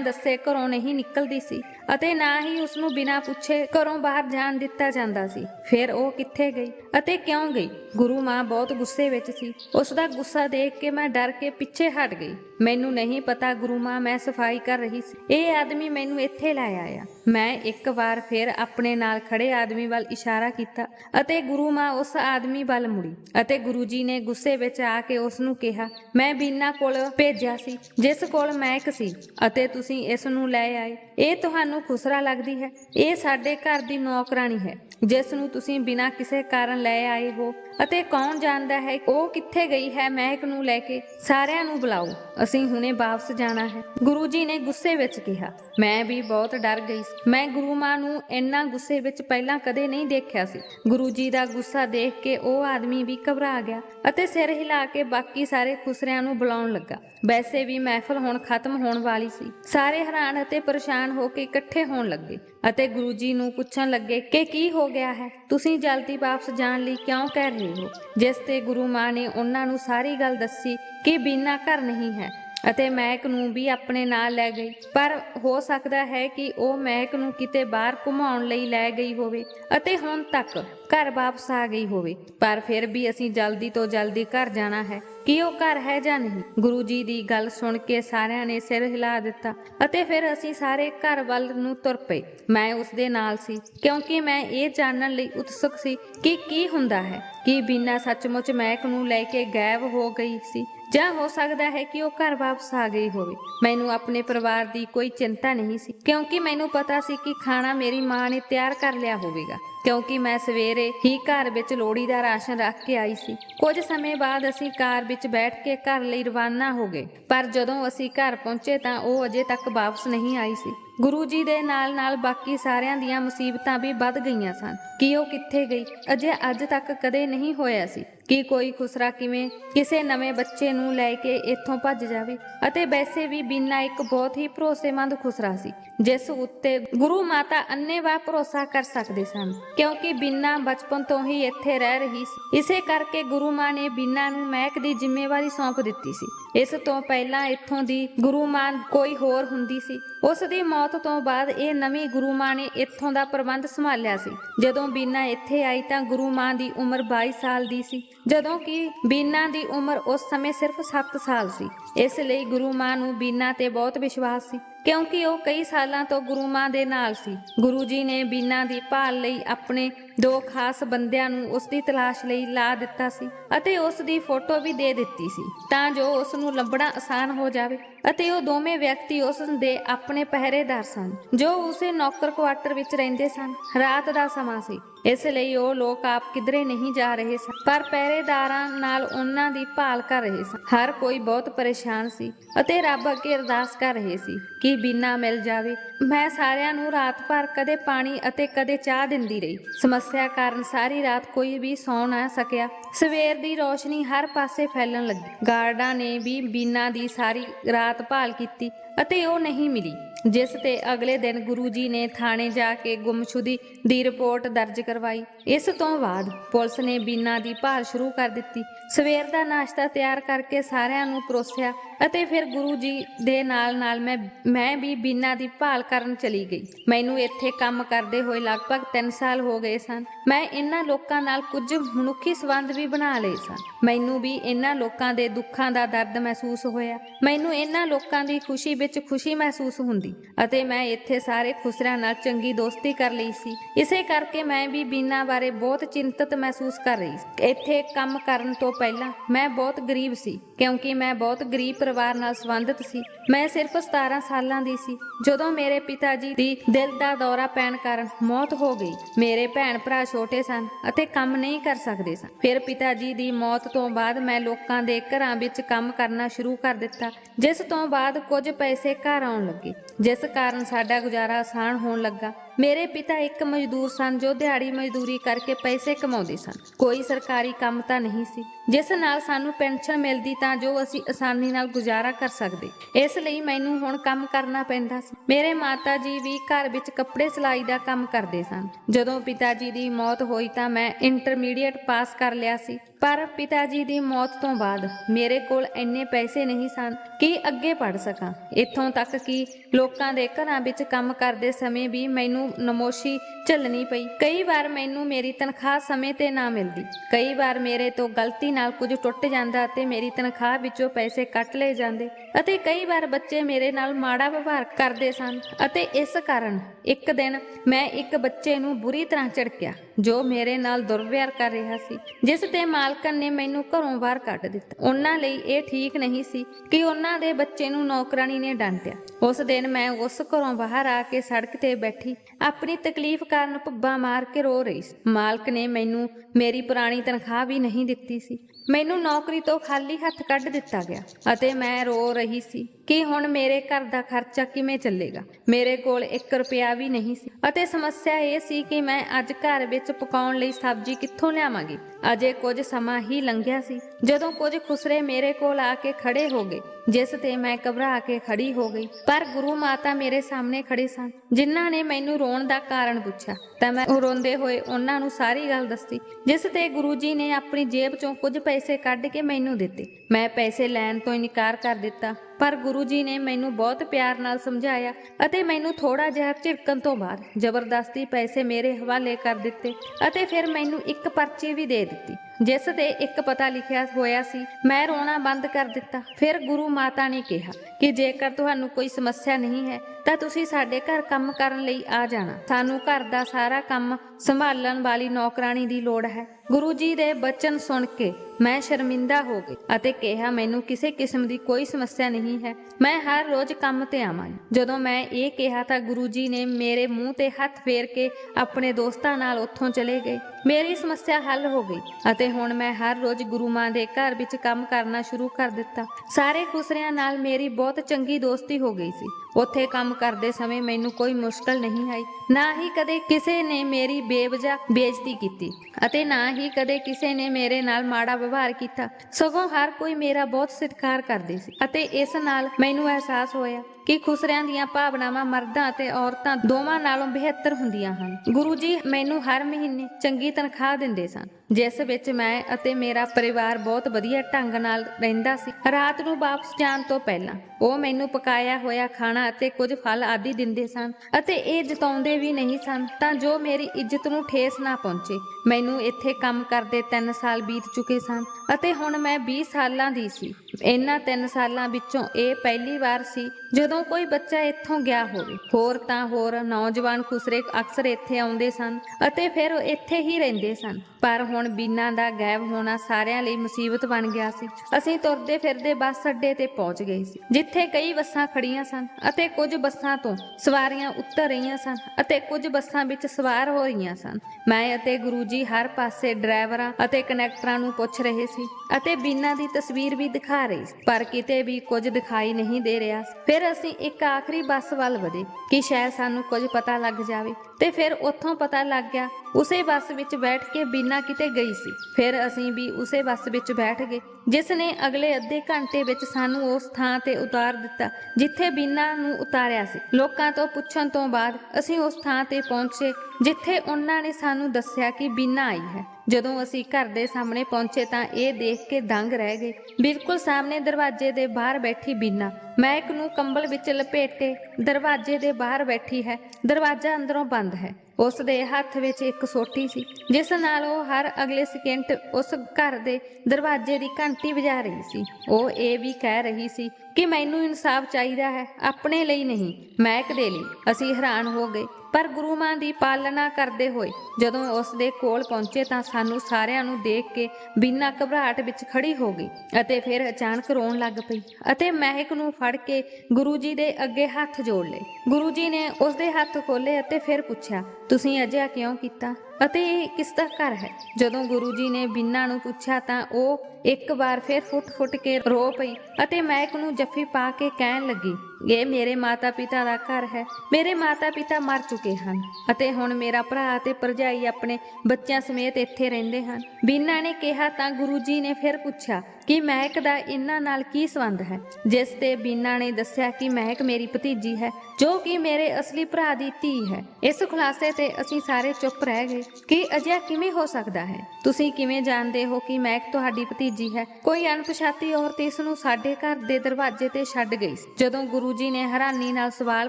ਦੱਸੇ ਘਰੋਂ ਨਹੀਂ ਨਿਕਲਦੀ ਸੀ ਅਤੇ ਨਾ ਹੀ ਉਸ ਨੂੰ ਬਿਨਾਂ ਪੁੱਛੇ ਘਰੋਂ ਬਾਹਰ ਜਾਣ ਦਿੱਤਾ ਜਾਂਦਾ ਸੀ। ਫਿਰ ਉਹ ਕਿੱਥੇ ਗਈ ਅਤੇ ਕਿਉਂ ਗਈ? ਗੁਰੂ ਮਾਂ ਬਹੁਤ ਗੁੱਸੇ ਵਿੱਚ ਸੀ। ਉਸ ਦਾ ਗੁੱਸਾ ਦੇਖ ਕੇ ਮੈਂ ਡਰ ਕੇ ਪਿੱਛੇ ਹਟ ਗਈ। ਮੈਨੂੰ ਨਹੀਂ ਪਤਾ ਗੁਰੂ ਮਾਂ ਮੈਂ ਸਫ਼ਾਈ ਕਰ ਰਹੀ ਸੀ। ਇਹ ਆਦਮੀ ਮੈਨੂੰ ਇੱਥੇ ਲੈ ਆਇਆ। ਮੈਂ ਇੱਕ ਵਾਰ ਫਿਰ ਆਪਣੇ ਨਾਲ ਖੜੇ ਆਦਮੀ ਵੱਲ ਇਸ਼ਾਰਾ ਕੀਤਾ ਅਤੇ ਗੁਰੂ ਮਾਂ ਉਸ ਆਦਮੀ ਵੱਲ ਮੁੜੀ ਅਤੇ ਗੁਰੂ ਜੀ ਨੇ ਗੁੱਸੇ ਵਿੱਚ ਆ ਕੇ ਉਸ ਨੂੰ ਕਿਹਾ, ਮੈਂ ਬੀਨਾ ਕੋਲ ਭੇਜਿਆ ਸੀ। ਜਿਸ ਕੋਲ ਮੈਕ ਸੀ ਅਤੇ ਤੁਸੀਂ ਇਸ ਨੂੰ ਲੈ ਆਏ। ਇਹ ਤੁਹਾਨੂੰ ਖੁਸਰਾ ਲੱਗਦੀ ਹੈ। ਇਹ ਸਾਡੇ ਘਰ ਦੀ ਨੌਕਰਾਨੀ ਹੈ। ਜਿਸ ਨੂੰ ਤੁਸੀਂ ਬਿਨਾਂ ਕਿਸੇ ਕਾਰਨ ਲੈ ਆਏ ਹੋ ਅਤੇ ਕੌਣ ਜਾਣਦਾ ਹੈ ਉਹ ਕਿੱਥੇ ਗਈ ਹੈ? ਮਹਿਕ ਨੂੰ ਲੈ ਕੇ ਸਾਰਿਆਂ ਨੂੰ ਬੁਲਾਓ ਅਸੀਂ ਹੁਣੇ ਵਾਪਸ ਜਾਣਾ ਹੈ। ਗੁਰੂ ਜੀ ਨੇ ਗੁੱਸੇ ਵਿੱਚ ਕਿਹਾ, ਮੈਂ ਵੀ ਬਹੁਤ ਡਰ ਗਈ ਸੀ। ਮੈਂ ਗੁਰੂ ਮਾਂ ਨੂੰ ਇੰਨਾ ਗੁੱਸੇ ਵਿੱਚ ਪਹਿਲਾਂ ਕਦੇ ਨਹੀਂ ਦੇਖਿਆ ਸੀ। ਗੁਰੂ ਜੀ ਦਾ ਗੁੱਸਾ ਦੇਖ ਕੇ ਉਹ ਆਦਮੀ ਵੀ ਘਬਰਾ ਗਿਆ ਅਤੇ ਸਿਰ ਹਿਲਾ ਕੇ ਬਾਕੀ ਸਾਰੇ ਖੁਸਰਿਆਂ ਨੂੰ ਬੁਲਾਉਣ ਲੱਗਾ। ਵੈਸੇ ਵੀ ਮਹਿਫਲ ਹੁਣ ਖਤਮ ਹੋਣ ਵਾਲੀ ਸੀ। ਸਾਰੇ ਹੈਰਾਨ ਅਤੇ ਪਰੇਸ਼ਾਨ ਹੋ ਕੇ ਇਕੱਠੇ ਹੋਣ ਲੱਗੇ ਅਤੇ ਗੁਰੂ ਜੀ ਨੂੰ ਪੁੱਛਣ ਲੱਗੇ ਕਿ ਕੀ ਹੋ ਗਿਆ ਹੈ? ਤੁਸੀਂ ਜਲਦੀ ਵਾਪਸ ਜਾਣ ਲਈ ਕਿਉਂ ਕਹਿ ਰਹੇ ਹੋ? ਜਿਸ ਤੇ ਗੁਰੂ ਮਾਂ ਨੇ ਉਹਨਾਂ ਨੂੰ ਸਾਰੀ ਗੱਲ ਦੱਸੀ ਕਿ ਬੀਨਾ ਘਰ ਨਹੀਂ ਹੈ ਅਤੇ ਮਹਿਕ ਨੂੰ ਵੀ ਆਪਣੇ ਨਾਲ ਲੈ ਗਈ। ਪਰ ਹੋ ਸਕਦਾ ਹੈ ਕਿ ਉਹ ਮਹਿਕ ਨੂੰ ਕਿਤੇ ਬਾਹਰ ਘੁਮਾਉਣ ਲਈ ਲੈ ਗਈ ਹੋਵੇ ਅਤੇ ਹੁਣ ਤੱਕ ਘਰ ਵਾਪਸ ਆ ਗਈ ਹੋਵੇ। ਪਰ ਫਿਰ ਵੀ ਅਸੀਂ ਜਲਦੀ ਤੋਂ ਜਲਦੀ ਘਰ ਜਾਣਾ ਹੈ। ਕੀ ਉਹ ਘਰ ਹੈ ਜਾਂ ਨਹੀਂ? ਗੁਰੂ ਜੀ ਦੀ ਗੱਲ ਸੁਣ ਕੇ ਸਾਰਿਆਂ ਨੇ ਸਿਰ ਹਿਲਾ ਦਿੱਤਾ ਅਤੇ ਫਿਰ ਅਸੀਂ ਸਾਰੇ ਘਰ ਵੱਲ ਨੂੰ ਤੁਰ ਪਏ। ਮੈਂ ਉਸ ਦੇ ਨਾਲ ਸੀ, ਕਿਉਂਕਿ ਮੈਂ ਇਹ ਜਾਣਨ ਲਈ ਉਤਸੁਕ ਸੀ ਕਿ ਕੀ ਹੁੰਦਾ ਹੈ, ਕਿ ਬੀਨਾ ਸੱਚਮੁੱਚ ਮਹਿਕ ਨੂੰ ਲੈ ਕੇ ਗਾਇਬ ਹੋ ਗਈ ਸੀ। ਜਾਂ ਹੋ ਸਕਦਾ ਹੈ ਕਿ ਉਹ ਘਰ ਵਾਪਸ ਆ ਗਈ ਹੋਵੇ। ਮੈਨੂੰ ਆਪਣੇ ਪਰਿਵਾਰ ਦੀ ਕੋਈ ਚਿੰਤਾ ਨਹੀਂ ਸੀ, ਕਿਉਂਕਿ ਮੈਨੂੰ ਪਤਾ ਸੀ ਕਿ ਖਾਣਾ ਮੇਰੀ ਮਾਂ ਨੇ ਤਿਆਰ ਕਰ ਲਿਆ ਹੋਵੇਗਾ। ਕਿਉਂਕਿ ਮੈਂ ਸਵੇਰੇ ਹੀ ਘਰ ਵਿੱਚ ਲੋੜੀ ਦਾ ਰਾਸ਼ਨ ਰੱਖ ਕੇ ਆਈ ਸੀ। ਕੁਝ ਸਮੇਂ ਬਾਅਦ ਅਸੀਂ ਕਾਰ ਵਿੱਚ ਬੈਠ ਕੇ ਘਰ ਲਈ ਰਵਾਨਾ ਹੋ ਗਏ। ਪਰ ਜਦੋਂ ਅਸੀਂ ਘਰ ਪਹੁੰਚੇ ਤਾਂ ਉਹ ਅਜੇ ਤੱਕ ਵਾਪਸ ਨਹੀਂ ਆਈ ਸੀ। ਗੁਰੂ ਜੀ ਦੇ ਨਾਲ ਨਾਲ ਬਾਕੀ ਸਾਰਿਆਂ ਦੀਆਂ ਮੁਸੀਬਤਾਂ ਵੀ ਵੱਧ ਗਈਆਂ ਸਨ। ਕਿ ਉਹ ਕਿੱਥੇ ਗਈ? ਅਜੇ ਅੱਜ ਤੱਕ ਕਦੇ ਨਹੀਂ ਹੋਇਆ ਸੀ। ਕਿ ਕੋਈ ਖੁਸਰਾ ਕਿਵੇਂ ਕਿਸੇ ਨਵੇਂ ਬੱਚੇ ਨੂੰ ਲੈ ਕੇ ਇੱਥੋਂ ਭੱਜ ਜਾਵੇ? ਅਤੇ ਵੈਸੇ ਵੀ ਬੀਨਾ ਇੱਕ ਬਹੁਤ ਹੀ ਭਰੋਸੇਮੰਦ ਖੁਸਰਾ ਸੀ, ਜਿਸ ਉੱਤੇ ਗੁਰੂ ਮਾਤਾ ਅੰਨੇਵਾਹ ਭਰੋਸਾ ਕਰ ਸਕਦੇ ਸਨ, ਕਿਉਂਕਿ ਬੀਨਾ ਬਚਪਨ ਤੋਂ ਹੀ ਇੱਥੇ ਰਹਿ ਰਹੀ ਸੀ। ਇਸੇ ਕਰਕੇ ਗੁਰੂ ਮਾਂ ਨੇ ਬੀਨਾ ਨੂੰ ਮਹਿਕ ਦੀ ਜ਼ਿੰਮੇਵਾਰੀ ਸੌਂਪ ਦਿੱਤੀ ਸੀ। ਇਸ ਤੋਂ ਪਹਿਲਾਂ ਇੱਥੋਂ ਦੀ ਗੁਰੂ ਮਾਂ ਕੋਈ ਹੋਰ ਹੁੰਦੀ ਸੀ। ਉਸ ਦੀ ਮੌਤ ਤੋਂ ਬਾਅਦ ਇਹ ਨਵੀਂ ਗੁਰੂ ਮਾਂ ਨੇ ਇੱਥੋਂ ਦਾ ਪ੍ਰਬੰਧ ਸੰਭਾਲਿਆ ਸੀ। ਜਦੋਂ ਬੀਨਾ ਇੱਥੇ ਆਈ ਤਾਂ ਗੁਰੂ ਮਾਂ ਦੀ ਉਮਰ 22 ਸਾਲ ਦੀ ਸੀ। ਜਦੋਂ ਕਿ ਬੀਨਾ ਦੀ ਉਮਰ ਉਸ ਸਮੇਂ ਸਿਰਫ 7 ਸਾਲ ਸੀ। ਇਸ ਲਈ ਗੁਰੂ ਮਾਂ ਨੂੰ ਬੀਨਾ ਤੇ ਬਹੁਤ ਵਿਸ਼ਵਾਸ ਸੀ, ਕਿਉਂਕਿ ਉਹ ਕਈ ਸਾਲਾਂ ਤੋਂ ਗੁਰੂ ਮਾਂ ਦੇ ਨਾਲ ਸੀ। ਗੁਰੂ ਜੀ ਨੇ ਬੀਨਾ ਦੀ ਭਾਲ ਲਈ ਆਪਣੇ ਦੋ ਖਾਸ ਬੰਦਿਆਂ ਨੂੰ ਉਸ ਦੀ ਤਲਾਸ਼ ਲਈ ਲਾ ਦਿੱਤਾ ਸੀ ਅਤੇ ਉਸ ਦੀ ਫੋਟੋ ਵੀ ਦੇ ਦਿੱਤੀ ਸੀ, ਤਾਂ ਜੋ ਉਸ ਨੂੰ ਲੱਭਣਾ ਆਸਾਨ ਹੋ ਜਾਵੇ ਅਤੇ ਉਹ ਦੋਵੇਂ ਵਿਅਕਤੀ ਉਸ ਦੇ ਆਪਣੇ ਪਹਿਰੇਦਾਰ ਸਨ, ਜੋ ਉਸੇ ਨੌਕਰ ਕੁਆਟਰ ਵਿੱਚ ਰਹਿੰਦੇ ਸਨ। ਰਾਤ ਦਾ ਸਮਾਂ ਸੀ। ਇਸ ਲਈ ਉਹ ਲੋਕ ਆਪ ਕਿਧਰੇ ਨਹੀਂ ਜਾ ਰਹੇ ਸਨ, ਪਰ ਪਹਿਰੇਦਾਰਾਂ ਨਾਲ ਉਹਨਾਂ ਦੀ ਭਾਲ ਕਰ ਰਹੇ ਸਨ। ਹਰ ਕੋਈ ਬਹੁਤ ਪਰੇਸ਼ਾਨ ਸੀ ਅਤੇ ਰੱਬ ਅੱਗੇ ਅਰਦਾਸ ਕਰ ਰਹੇ ਸੀ ਕਿ ਬੀਨਾ ਮਿਲ ਜਾਵੇ। ਮੈਂ ਸਾਰਿਆਂ ਨੂੰ ਰਾਤ ਭਰ ਕਦੇ ਪਾਣੀ ਅਤੇ ਕਦੇ ਚਾਹ ਦਿੰਦੀ ਰਹੀ। ਸਮੱਸਿਆ ਕਾਰਨ ਸਾਰੀ ਰਾਤ ਕੋਈ ਵੀ ਸੌ ਨਾ ਸਕਿਆ। ਸਵੇਰ ਦੀ ਰੋਸ਼ਨੀ ਹਰ ਪਾਸੇ ਫੈਲਣ ਲੱਗੀ। ਗਾਰਡਾਂ ਨੇ ਵੀ ਬੀਨਾ ਦੀ ਸਾਰੀ ਰਾਤ ਭਾਲ ਕੀਤੀ ਅਤੇ ਉਹ ਨਹੀਂ ਮਿਲੀ। ਜਿਸ ਤੇ ਅਗਲੇ ਦਿਨ ਗੁਰੂ ਜੀ ਨੇ ਥਾਣੇ ਜਾ ਕੇ ਗੁੰਮਸ਼ੁਦੀ ਦੀ ਰਿਪੋਰਟ ਦਰਜ ਕਰਵਾਈ। ਇਸ ਤੋਂ ਬਾਅਦ ਪੁਲਿਸ ਨੇ ਬੀਨਾ ਦੀ ਭਾਲ ਸ਼ੁਰੂ ਕਰ ਦਿੱਤੀ ਸਵੇਰ ਦਾ ਨਾਸ਼ਤਾ ਤਿਆਰ ਕਰਕੇ ਸਾਰਿਆਂ ਨੂੰ ਪਰੋਸਿਆ ਅਤੇ ਫਿਰ ਗੁਰੂ ਜੀ ਦੇ ਨਾਲ ਨਾਲ ਮੈਂ ਮੈਂ ਵੀ ਬੀਨਾ ਦੀ ਭਾਲ ਕਰਨ ਚਲੀ ਗਈ। ਮੈਨੂੰ ਇੱਥੇ ਕੰਮ ਕਰਦੇ ਹੋਏ ਲਗਭਗ 3 ਸਾਲ ਹੋ ਗਏ ਸਨ। ਮੈਂ ਇਹਨਾਂ ਲੋਕਾਂ ਨਾਲ ਕੁਝ ਮਨੁੱਖੀ ਸਬੰਧ ਵੀ ਬਣਾ ਲਏ ਸਨ। ਮੈਨੂੰ ਵੀ ਇਹਨਾਂ ਲੋਕਾਂ ਦੇ ਦੁੱਖਾਂ ਦਾ ਦਰਦ ਮਹਿਸੂਸ ਹੋਇਆ। ਮੈਨੂੰ ਇਹਨਾਂ ਲੋਕਾਂ ਦੀ ਖੁਸ਼ੀ ਵਿੱਚ ਖੁਸ਼ੀ ਮਹਿਸੂਸ ਹੁੰਦੀ ਅਤੇ ਮੈਂ ਇੱਥੇ ਸਾਰੇ ਖੁਸਰਿਆਂ ਨਾਲ ਚੰਗੀ ਦੋਸਤੀ ਕਰ ਲਈ ਸੀ। ਇਸੇ ਕਰਕੇ ਮੈਂ ਵੀ ਬੀਨਾ ਬਾਰੇ ਬਹੁਤ ਚਿੰਤਤ ਮਹਿਸੂਸ ਕਰ ਰਹੀ ਸੀ। ਇੱਥੇ ਕੰਮ ਕਰਨ ਤੋਂ ਪਹਿਲਾਂ ਮੈਂ ਬਹੁਤ ਗਰੀਬ ਸੀ, ਕਿਉਂਕਿ ਮੈਂ ਬਹੁਤ ਗਰੀਬ ਪਰਿਵਾਰ ਨਾਲ ਸੰਬੰਧਿਤ ਸੀ। ਮੈਂ ਸਿਰਫ 17 ਸਾਲਾਂ ਦੀ ਸੀ। ਜਦੋਂ ਮੇਰੇ ਪਿਤਾ ਜੀ ਦੀ ਦਿਲ ਦਾ ਦੌਰਾ ਪੈਣ ਕਾਰਨ ਮੌਤ ਹੋ ਗਈ, ਮੇਰੇ ਭੈਣ ਭਰਾ ਛੋਟੇ ਸਨ ਅਤੇ ਕੰਮ ਨਹੀਂ ਕਰ ਸਕਦੇ ਸਨ। ਫਿਰ ਪਿਤਾ ਜੀ ਦੀ ਮੌਤ ਤੋਂ ਬਾਅਦ ਮੈਂ ਲੋਕਾਂ ਦੇ ਘਰਾਂ ਵਿੱਚ ਕੰਮ ਕਰਨਾ ਸ਼ੁਰੂ ਕਰ ਦਿੱਤਾ, ਜਿਸ ਤੋਂ ਬਾਅਦ ਕੁਝ ਪੈਸੇ ਘਰ ਆਉਣ ਲੱਗੇ, ਜਿਸ ਕਾਰਨ ਸਾਡਾ ਗੁਜ਼ਾਰਾ ਆਸਾਨ ਹੋਣ ਲੱਗਾ। ਮੇਰੇ ਪਿਤਾ ਇੱਕ ਮਜ਼ਦੂਰ ਸਨ ਜੋ ਦਿਹਾੜੀ ਮਜ਼ਦੂਰੀ ਕਰਕੇ ਪੈਸੇ ਕਮਾਉਂਦੇ ਸਨ। ਕੋਈ ਸਰਕਾਰੀ ਕੰਮ ਤਾਂ ਨਹੀਂ ਸੀ। ਜਿਸ ਨਾਲ ਸਾਨੂੰ ਪੈਨਸ਼ਨ ਮਿਲਦੀ ਤਾਂ ਜੋ ਅਸੀਂ ਆਸਾਨੀ ਨਾਲ ਗੁਜ਼ਾਰਾ ਕਰ ਸਕਦੇ। ਇਸ ਲਈ ਮੈਨੂੰ ਹੁਣ ਕੰਮ ਕਰਨਾ ਪੈਂਦਾ ਸੀ। ਮੇਰੇ ਮਾਤਾ ਜੀ ਵੀ ਘਰ ਵਿੱਚ ਕੱਪੜੇ ਸਿਲਾਈ ਦਾ ਕੰਮ ਕਰਦੇ ਸਨ। ਜਦੋਂ ਪਿਤਾ ਜੀ ਦੀ ਮੌਤ ਹੋਈ ਤਾਂ ਮੈਂ ਇੰਟਰਮੀਡੀਏਟ ਪਾਸ ਕਰ ਲਿਆ ਸੀ। ਪਰ ਪਿਤਾ ਜੀ ਦੀ ਮੌਤ ਤੋਂ ਬਾਅਦ ਮੇਰੇ ਕੋਲ ਇੰਨੇ ਪੈਸੇ ਨਹੀਂ ਸਨ ਕਿ ਅੱਗੇ ਪੜ ਸਕਾਂ। ਇੱਥੋਂ ਤੱਕ ਕਿ ਲੋਕਾਂ ਦੇ ਘਰਾਂ ਵਿੱਚ ਕੰਮ ਕਰਦੇ ਸਮੇਂ ਵੀ ਮੈਨੂੰ ਨਮੋਸ਼ੀ ਝੱਲਣੀ ਪਈ। ਕਈ ਵਾਰ ਮੈਨੂੰ ਮੇਰੀ ਤਨਖਾਹ ਸਮੇਂ ਤੇ ਨਾ ਮਿਲਦੀ। ਕਈ ਵਾਰ ਮੇਰੇ ਤੋਂ ਗਲਤੀ ਨਾਲ ਕੁਝ ਟੁੱਟ ਜਾਂਦਾ ਅਤੇ ਮੇਰੀ ਤਨਖਾਹ ਵਿੱਚੋਂ ਪੈਸੇ ਕੱਟ ਲਏ ਜਾਂਦੇ ਅਤੇ ਕਈ ਵਾਰ ਬੱਚੇ ਮੇਰੇ ਨਾਲ ਮਾੜਾ ਵਿਵਹਾਰ ਕਰਦੇ ਸਨ ਅਤੇ ਇਸ ਕਾਰਨ ਇੱਕ ਦਿਨ ਮੈਂ ਇੱਕ ਬੱਚੇ ਨੂੰ ਬੁਰੀ ਤਰ੍ਹਾਂ ਝੜਕਿਆ। ਜੋ ਮੇਰੇ ਨਾਲ ਦੁਰਵਿਹਾਰ ਕਰ ਰਿਹਾ ਸੀ, ਜਿਸ ਤੇ ਮਾਲਕਨ ਨੇ ਮੈਨੂੰ ਘਰੋਂ ਬਾਹਰ ਕੱਢ ਦਿੱਤਾ। ਉਹਨਾਂ ਲਈ ਇਹ ਠੀਕ ਨਹੀਂ ਸੀ ਕਿ ਉਹਨਾਂ ਦੇ ਬੱਚੇ ਨੂੰ ਨੌਕਰਾਨੀ ਨੇ ਡਾਂਟਿਆ ਉਸ ਦਿਨ ਮੈਂ ਉਸ ਘਰੋਂ ਬਾਹਰ ਆ ਕੇ ਸੜਕ ਤੇ ਬੈਠੀ, ਆਪਣੀ ਤਕਲੀਫ ਕਾਰਨ ਭੁੱਬਾ ਮਾਰ ਕੇ ਰੋ ਰਹੀ ਸੀ। ਮਾਲਕ ਨੇ ਮੈਨੂੰ ਮੇਰੀ ਪੁਰਾਣੀ ਤਨਖਾਹ ਵੀ ਨਹੀਂ ਦਿੱਤੀ ਸੀ। ਮੈਨੂੰ ਨੌਕਰੀ ਤੋਂ ਖਾਲੀ ਹੱਥ ਕੱਢ ਦਿੱਤਾ ਗਿਆ ਅਤੇ ਮੈਂ ਰੋ ਰਹੀ ਸੀ ਕਿ ਹੁਣ ਮੇਰੇ ਘਰ ਦਾ ਖਰਚਾ ਕਿਵੇਂ ਚੱਲੇਗਾ? ਮੇਰੇ ਕੋਲ 1 ਰੁਪਿਆ ਵੀ ਨਹੀਂ ਸੀ ਅਤੇ ਸਮੱਸਿਆ ਇਹ ਸੀ ਕਿ ਮੈਂ ਅੱਜ ਘਰ ਵਿੱਚ ਪਕਾਉਣ ਲਈ ਸਬਜ਼ੀ ਕਿੱਥੋਂ ਲਿਆਵਾਂਗੀ? ਅਜੇ ਕੁਝ ਸਮਾਂ ਹੀ ਲੰਘਿਆ ਸੀ ਜਦੋਂ ਕੁਝ ਖੁਸਰੇ ਮੇਰੇ ਕੋਲ ਆ ਕੇ ਖੜੇ ਹੋ ਗਏ। ਜਿਸ ਤੇ ਮੈਂ ਘਬਰਾ ਕੇ ਖੜੀ ਹੋ ਗਈ। ਪਰ ਗੁਰੂ ਮਾਤਾ ਮੇਰੇ ਸਾਹਮਣੇ ਖੜੇ ਸਨ। ਜਿਨ੍ਹਾਂ ਨੇ ਮੈਨੂੰ ਰੋਣ ਦਾ ਕਾਰਨ ਪੁੱਛਿਆ, ਤਾਂ ਮੈਂ ਰੋਂਦੇ ਹੋਏ ਉਹਨਾਂ ਨੂੰ ਸਾਰੀ ਗੱਲ ਦੱਸੀ। ਜਿਸ ਤੇ ਗੁਰੂ ਜੀ ਨੇ ਆਪਣੀ ਜੇਬ ਚੋਂ ਕੁਝ ਪੈਸੇ ਕੱਢ ਕੇ ਮੈਨੂੰ ਦਿੱਤੇ। ਮੈਂ ਪੈਸੇ ਲੈਣ ਤੋਂ ਇਨਕਾਰ ਕਰ ਦਿੱਤਾ। ਪਰ ਗੁਰੂ ਜੀ ਨੇ ਮੈਨੂੰ ਬਹੁਤ ਪਿਆਰ ਨਾਲ ਸਮਝਾਇਆ ਅਤੇ ਮੈਨੂੰ ਥੋੜਾ ਜਿਹਾ ਝਿੜਕਣ ਤੋਂ ਬਾਅਦ ਜ਼ਬਰਦਸਤੀ ਪੈਸੇ ਮੇਰੇ ਹਵਾਲੇ ਕਰ ਦਿੱਤੇ ਅਤੇ ਫਿਰ ਮੈਨੂੰ ਇੱਕ ਪਰਚੀ ਵੀ ਦੇ ਦਿੱਤੀ, ਜਿਸ ਤੇ ਇੱਕ ਪਤਾ ਲਿਖਿਆ ਹੋਇਆ ਸੀ, ਮੈਂ ਰੋਣਾ ਬੰਦ ਕਰ ਦਿੱਤਾ। ਫਿਰ ਗੁਰੂ ਮਾਤਾ ਨੇ ਕਿਹਾ ਕਿ ਜੇਕਰ ਤੁਹਾਨੂੰ ਕੋਈ ਸਮੱਸਿਆ ਨਹੀਂ ਹੈ, ਤਾਂ ਤੁਸੀਂ ਸਾਡੇ ਘਰ ਕੰਮ ਕਰਨ ਲਈ ਆ ਜਾਣਾ। ਸਾਨੂੰ ਘਰ ਦਾ ਸਾਰਾ ਕੰਮ ਸੰਭਾਲਣ ਵਾਲੀ ਨੌਕਰਾਨੀ ਦੀ ਲੋੜ ਹੈ। ਗੁਰੂ ਜੀ ਦੇ ਬਚਨ ਸੁਣ ਕੇ ਮੈਂ ਸ਼ਰਮਿੰਦਾ ਹੋ ਗਈ ਅਤੇ ਕਿਹਾ, ਮੈਨੂੰ ਕਿਸੇ ਕਿਸਮ ਦੀ ਕੋਈ ਸਮੱਸਿਆ ਨਹੀਂ ਹੈ। ਮੈਂ ਹਰ ਰੋਜ਼ ਕੰਮ ਤੇ ਆਵਾਂਗੀ। ਜਦੋਂ ਮੈਂ ਇਹ ਕਿਹਾ ਤਾਂ ਗੁਰੂ ਜੀ ਨੇ ਮੇਰੇ ਮੂੰਹ ਤੇ ਹੱਥ ਫੇਰ ਕੇ ਆਪਣੇ ਦੋਸਤਾਂ ਨਾਲ ਉੱਥੋਂ ਚਲੇ ਗਏ। ਮੇਰੀ ਸਮੱਸਿਆ ਹੱਲ ਹੋ ਗਈ ਅਤੇ ਹੁਣ ਮੈਂ ਹਰ ਰੋਜ਼ ਗੁਰੂ ਮਾਂ ਦੇ ਘਰ ਵਿੱਚ ਕੰਮ ਕਰਨਾ ਸ਼ੁਰੂ ਕਰ ਦਿੱਤਾ। ਸਾਰੇ ਖੁਸਰਿਆਂ ਨਾਲ ਮੇਰੀ ਬਹੁਤ ਚੰਗੀ ਦੋਸਤੀ ਹੋ ਗਈ ਸੀ। ਉੱਥੇ ਕੰਮ ਕਰਦੇ ਸਮੇਂ ਮੈਨੂੰ ਕੋਈ ਮੁਸ਼ਕਲ ਨਹੀਂ ਆਈ। ਨਾ ਹੀ ਕਦੇ ਕਿਸੇ ਨੇ ਮੇਰੀ ਬੇਵਜ੍ਹਾ ਬੇਇੱਜ਼ਤੀ ਕੀਤੀ ਅਤੇ ਨਾ ਹੀ ਕਦੇ ਕਿਸੇ ਨੇ ਮੇਰੇ ਨਾਲ ਮਾੜਾ ਵਿਵਹਾਰ ਕੀਤਾ। ਸਗੋਂ ਹਰ ਕੋਈ ਮੇਰਾ ਬਹੁਤ ਸਤਿਕਾਰ ਕਰਦੇ ਸੀ ਅਤੇ ਇਸ ਨਾਲ ਮੈਨੂੰ ਅਹਿਸਾਸ ਹੋਇਆ ਕਿ ਖੁਸਰਿਆਂ ਦੀਆਂ ਭਾਵਨਾਵਾਂ ਮਰਦਾਂ ਅਤੇ ਔਰਤਾਂ ਦੋਵਾਂ ਨਾਲੋਂ ਬਿਹਤਰ ਹੁੰਦੀਆਂ ਹਨ। ਗੁਰੂ ਜੀ ਮੈਨੂੰ ਹਰ ਮਹੀਨੇ ਚੰਗੀ ਤਨਖਾਹ ਦਿੰਦੇ ਸਨ। ਜਿਸ ਵਿੱਚ ਮੈਂ ਅਤੇ ਮੇਰਾ ਪਰਿਵਾਰ ਬਹੁਤ ਵਧੀਆ ਢੰਗ ਨਾਲ ਰਹਿੰਦਾ ਸੀ। ਰਾਤ ਨੂੰ ਵਾਪਸ ਜਾਣ ਤੋਂ ਪਹਿਲਾਂ ਉਹ ਮੈਨੂੰ ਪਕਾਇਆ ਹੋਇਆ ਖਾਣਾ ਅਤੇ ਕੁਝ ਫਲ ਆਦਿ ਦਿੰਦੇ ਸਨ ਅਤੇ ਇਹ ਜਤਾਉਂਦੇ ਵੀ ਨਹੀਂ ਸਨ ਤਾਂ ਜੋ ਮੇਰੀ ਇੱਜ਼ਤ ਨੂੰ ਠੇਸ ਨਾ ਪਹੁੰਚੇ। ਮੈਨੂੰ ਇੱਥੇ ਕੰਮ ਕਰਦੇ 3 ਸਾਲ ਬੀਤ ਚੁੱਕੇ ਸਨ ਅਤੇ ਹੁਣ ਮੈਂ 20 ਸਾਲਾਂ ਦੀ ਸੀ। ਇਹਨਾਂ 3 ਸਾਲਾਂ ਵਿੱਚੋਂ ਇਹ ਪਹਿਲੀ ਵਾਰ ਸੀ ਜਦੋਂ ਕੋਈ ਬੱਚਾ ਇੱਥੋਂ ਗਿਆ ਹੋਵੇ। ਹੋਰ ਤਾਂ ਹੋਰ ਨੌਜਵਾਨ ਖੁਸਰੇ ਅਕਸਰ ਇੱਥੇ ਆਉਂਦੇ ਸਨ ਅਤੇ ਫਿਰ ਉਹ ਇੱਥੇ ਹੀ ਰਹਿੰਦੇ ਸਨ। ਪਰ ਹੁਣ ਬੀਨਾ ਦਾ ਗਾਇਬ ਹੋਣਾ ਸਾਰਿਆਂ ਲਈ ਮੁਸੀਬਤ ਬਣ ਗਿਆ ਸੀ। ਅਸੀਂ ਤੁਰਦੇ ਫਿਰਦੇ ਬੱਸ ਅੱਡੇ ਤੇ ਪਹੁੰਚ ਗਏ ਸੀ। ਜਿੱਥੇ ਕਈ ਬੱਸਾਂ ਖੜੀਆਂ ਸਨ ਅਤੇ ਕੁਝ ਬੱਸਾਂ ਤੋਂ ਸਵਾਰੀਆਂ ਉਤਰ ਰਹੀਆਂ ਸਨ ਅਤੇ ਕੁਝ ਬੱਸਾਂ ਵਿੱਚ ਸਵਾਰ ਹੋ ਰਹੀਆਂ ਸਨ। ਮੈਂ ਅਤੇ ਗੁਰੂ ਜੀ ਹਰ ਪਾਸੇ ਡਰਾਈਵਰਾਂ ਅਤੇ ਕਨੈਕਟਰਾਂ ਨੂੰ ਪੁੱਛ ਰਹੇ ਸੀ ਅਤੇ ਬੀਨਾ ਦੀ ਤਸਵੀਰ ਵੀ ਦਿਖਾ ਰਹੀ ਸੀ। ਪਰ ਕਿਤੇ ਵੀ ਕੁਝ ਦਿਖਾਈ ਨਹੀਂ ਦੇ ਰਿਹਾ ਫਿਰ ਅਸੀਂ ਇੱਕ ਆਖਰੀ ਬੱਸ ਵੱਲ ਵਧੇ ਕਿ ਸ਼ਾਇਦ ਸਾਨੂੰ ਕੁਝ ਪਤਾ ਲੱਗ ਜਾਵੇ। ਤੇ ਫਿਰ ਉੱਥੋਂ ਪਤਾ ਲੱਗ ਗਿਆ, ਉਸੇ ਬੱਸ ਵਿੱਚ ਬੈਠ ਕੇ ਬੀਨਾ ਕਿਤੇ ਗਈ ਸੀ। ਫਿਰ ਅਸੀਂ ਵੀ ਉਸੇ ਬੱਸ ਵਿੱਚ ਬੈਠ ਗਏ, ਜਿਸ ਨੇ ਅਗਲੇ ਅੱਧੇ ਘੰਟੇ ਵਿੱਚ ਸਾਨੂੰ ਉਸ ਥਾਂ ਤੇ ਉਤਾਰ ਦਿੱਤਾ, ਜਿੱਥੇ ਬੀਨਾ ਨੂੰ ਉਤਾਰਿਆ ਸੀ। ਲੋਕਾਂ ਤੋਂ ਪੁੱਛਣ ਤੋਂ ਬਾਅਦ ਅਸੀਂ ਉਸ ਥਾਂ ਤੇ ਪਹੁੰਚੇ, ਜਿੱਥੇ ਉਹਨਾਂ ਨੇ ਸਾਨੂੰ ਦੱਸਿਆ ਕਿ ਬੀਨਾ ਆਈ ਹੈ। ਜਦੋਂ ਅਸੀਂ ਘਰ ਦੇ ਸਾਹਮਣੇ ਪਹੁੰਚੇ ਤਾਂ ਇਹ ਦੇਖ ਕੇ ਦੰਗ ਰਹਿ ਗਏ। ਬਿਲਕੁਲ ਸਾਹਮਣੇ ਦਰਵਾਜ਼ੇ ਦੇ ਬਾਹਰ ਬੈਠੀ ਬੀਨਾ। ਮੈਕ ਨੂੰ ਕੰਬਲ ਵਿੱਚ ਲਪੇਟੇ ਦਰਵਾਜ਼ੇ ਦੇ ਬਾਹਰ ਬੈਠੀ ਹੈ। ਦਰਵਾਜ਼ਾ ਅੰਦਰੋਂ ਬੰਦ ਹੈ। ਉਸ ਦੇ ਹੱਥ ਵਿੱਚ ਇੱਕ ਸੋਟੀ ਸੀ, ਜਿਸ ਨਾਲ ਉਹ ਹਰ ਅਗਲੇ ਸਕਿੰਟ ਉਸ ਘਰ ਦੇ ਦਰਵਾਜ਼ੇ ਦੀ ਘੰਟੀ ਵਜਾ ਰਹੀ ਸੀ। ਉਹ ਇਹ ਵੀ ਕਹਿ ਰਹੀ ਸੀ ਕਿ ਮੈਨੂੰ ਇਨਸਾਫ ਚਾਹੀਦਾ ਹੈ, ਆਪਣੇ ਲਈ ਨਹੀਂ ਮੈਕ ਦੇ ਲਈ ਅਸੀਂ ਹੈਰਾਨ ਹੋ ਗਏ। ਪਰ ਗੁਰੂ ਮਾਂ ਦੀ ਪਾਲਣਾ ਕਰਦੇ ਹੋਏ ਜਦੋਂ ਉਸ ਦੇ ਕੋਲ ਪਹੁੰਚੇ ਤਾਂ ਸਾਨੂੰ ਸਾਰਿਆਂ ਨੂੰ ਦੇਖ ਕੇ ਬਿਨਾਂ ਘਬਰਾਹਟ ਵਿੱਚ ਖੜੀ ਹੋ ਗਈ ਅਤੇ ਫਿਰ ਅਚਾਨਕ ਰੋਣ ਲੱਗ ਪਈ ਅਤੇ ਮਹਿਕ ਨੂੰ ਫੜ ਕੇ ਗੁਰੂ ਜੀ ਦੇ ਅੱਗੇ ਹੱਥ ਜੋੜ ਲਏ। ਗੁਰੂ ਜੀ ਨੇ ਉਸ ਦੇ ਹੱਥ ਖੋਲੇ ਅਤੇ ਫਿਰ ਪੁੱਛਿਆ, ਤੁਸੀਂ ਅਜਿਹਾ ਕਿਉਂ ਕੀਤਾ? ਅਤੇ ਇਹ ਕਿਸ ਦਾ ਘਰ ਹੈ? ਜਦੋਂ ਗੁਰੂ ਜੀ ਨੇ ਬਿੰਨਾ ਨੂੰ ਪੁੱਛਿਆ ਤਾਂ ਉਹ ਇੱਕ ਵਾਰ ਫਿਰ ਫੁੱਟ-ਫੁੱਟ ਕੇ ਰੋ ਪਈ ਅਤੇ ਮੈਕ ਨੂੰ ਜੱਫੀ ਪਾ ਕੇ ਕਹਿਣ ਲੱਗੀ, ਇਹ ਮੇਰੇ ਮਾਤਾ-ਪਿਤਾ ਦਾ ਘਰ ਹੈ। ਮੇਰੇ ਮਾਤਾ-ਪਿਤਾ ਮਰ ਚੁੱਕੇ ਹਨ ਅਤੇ ਹੁਣ ਮੇਰਾ ਭਰਾ ਅਤੇ ਭਰਜਾਈ ਆਪਣੇ ਬੱਚਿਆਂ ਸਮੇਤ ਇੱਥੇ ਰਹਿੰਦੇ ਹਨ। ਬੀਨਾ ਨੇ ਕਿਹਾ ਤਾਂ ਗੁਰੂ ਜੀ ਨੇ ਫਿਰ ਪੁੱਛਿਆ ਕਿ ਮਹਿਕ ਦਾ ਇਹਨਾਂ ਨਾਲ ਕੀ ਸੰਬੰਧ ਹੈ? ਜਿਸ ਤੇ ਬੀਨਾ ਨੇ ਦੱਸਿਆ ਕਿ ਮਹਿਕ ਮੇਰੀ ਭਤੀਜੀ ਹੈ, ਜੋ ਕਿ ਮੇਰੇ ਅਸਲੀ ਭਰਾ ਦੀ ਧੀ ਹੈ। ਇਸ ਖੁਲਾਸੇ ਤੇ ਅਸੀਂ ਸਾਰੇ ਚੁੱਪ ਰਹਿ ਗਏ ਕਿ ਅਜਿਹਾ ਕਿਵੇਂ ਹੋ ਸਕਦਾ ਹੈ? ਤੁਸੀਂ ਕਿਵੇਂ ਜਾਣਦੇ ਹੋ ਕਿ ਮਹਿਕ ਤੁਹਾਡੀ ਭਤੀਜੀ ਹੈ? ਕੋਈ ਅਣਪਛਾਤੀ ਔਰਤ ਇਸ ਨੂੰ ਸਾਡੇ ਘਰ ਦੇ ਦਰਵਾਜ਼ੇ ਤੇ ਛੱਡ ਗਈ ਜਦੋਂ ਗੁਰੂ ਜੀ ਨੇ ਹੈਰਾਨੀ ਨਾਲ ਸਵਾਲ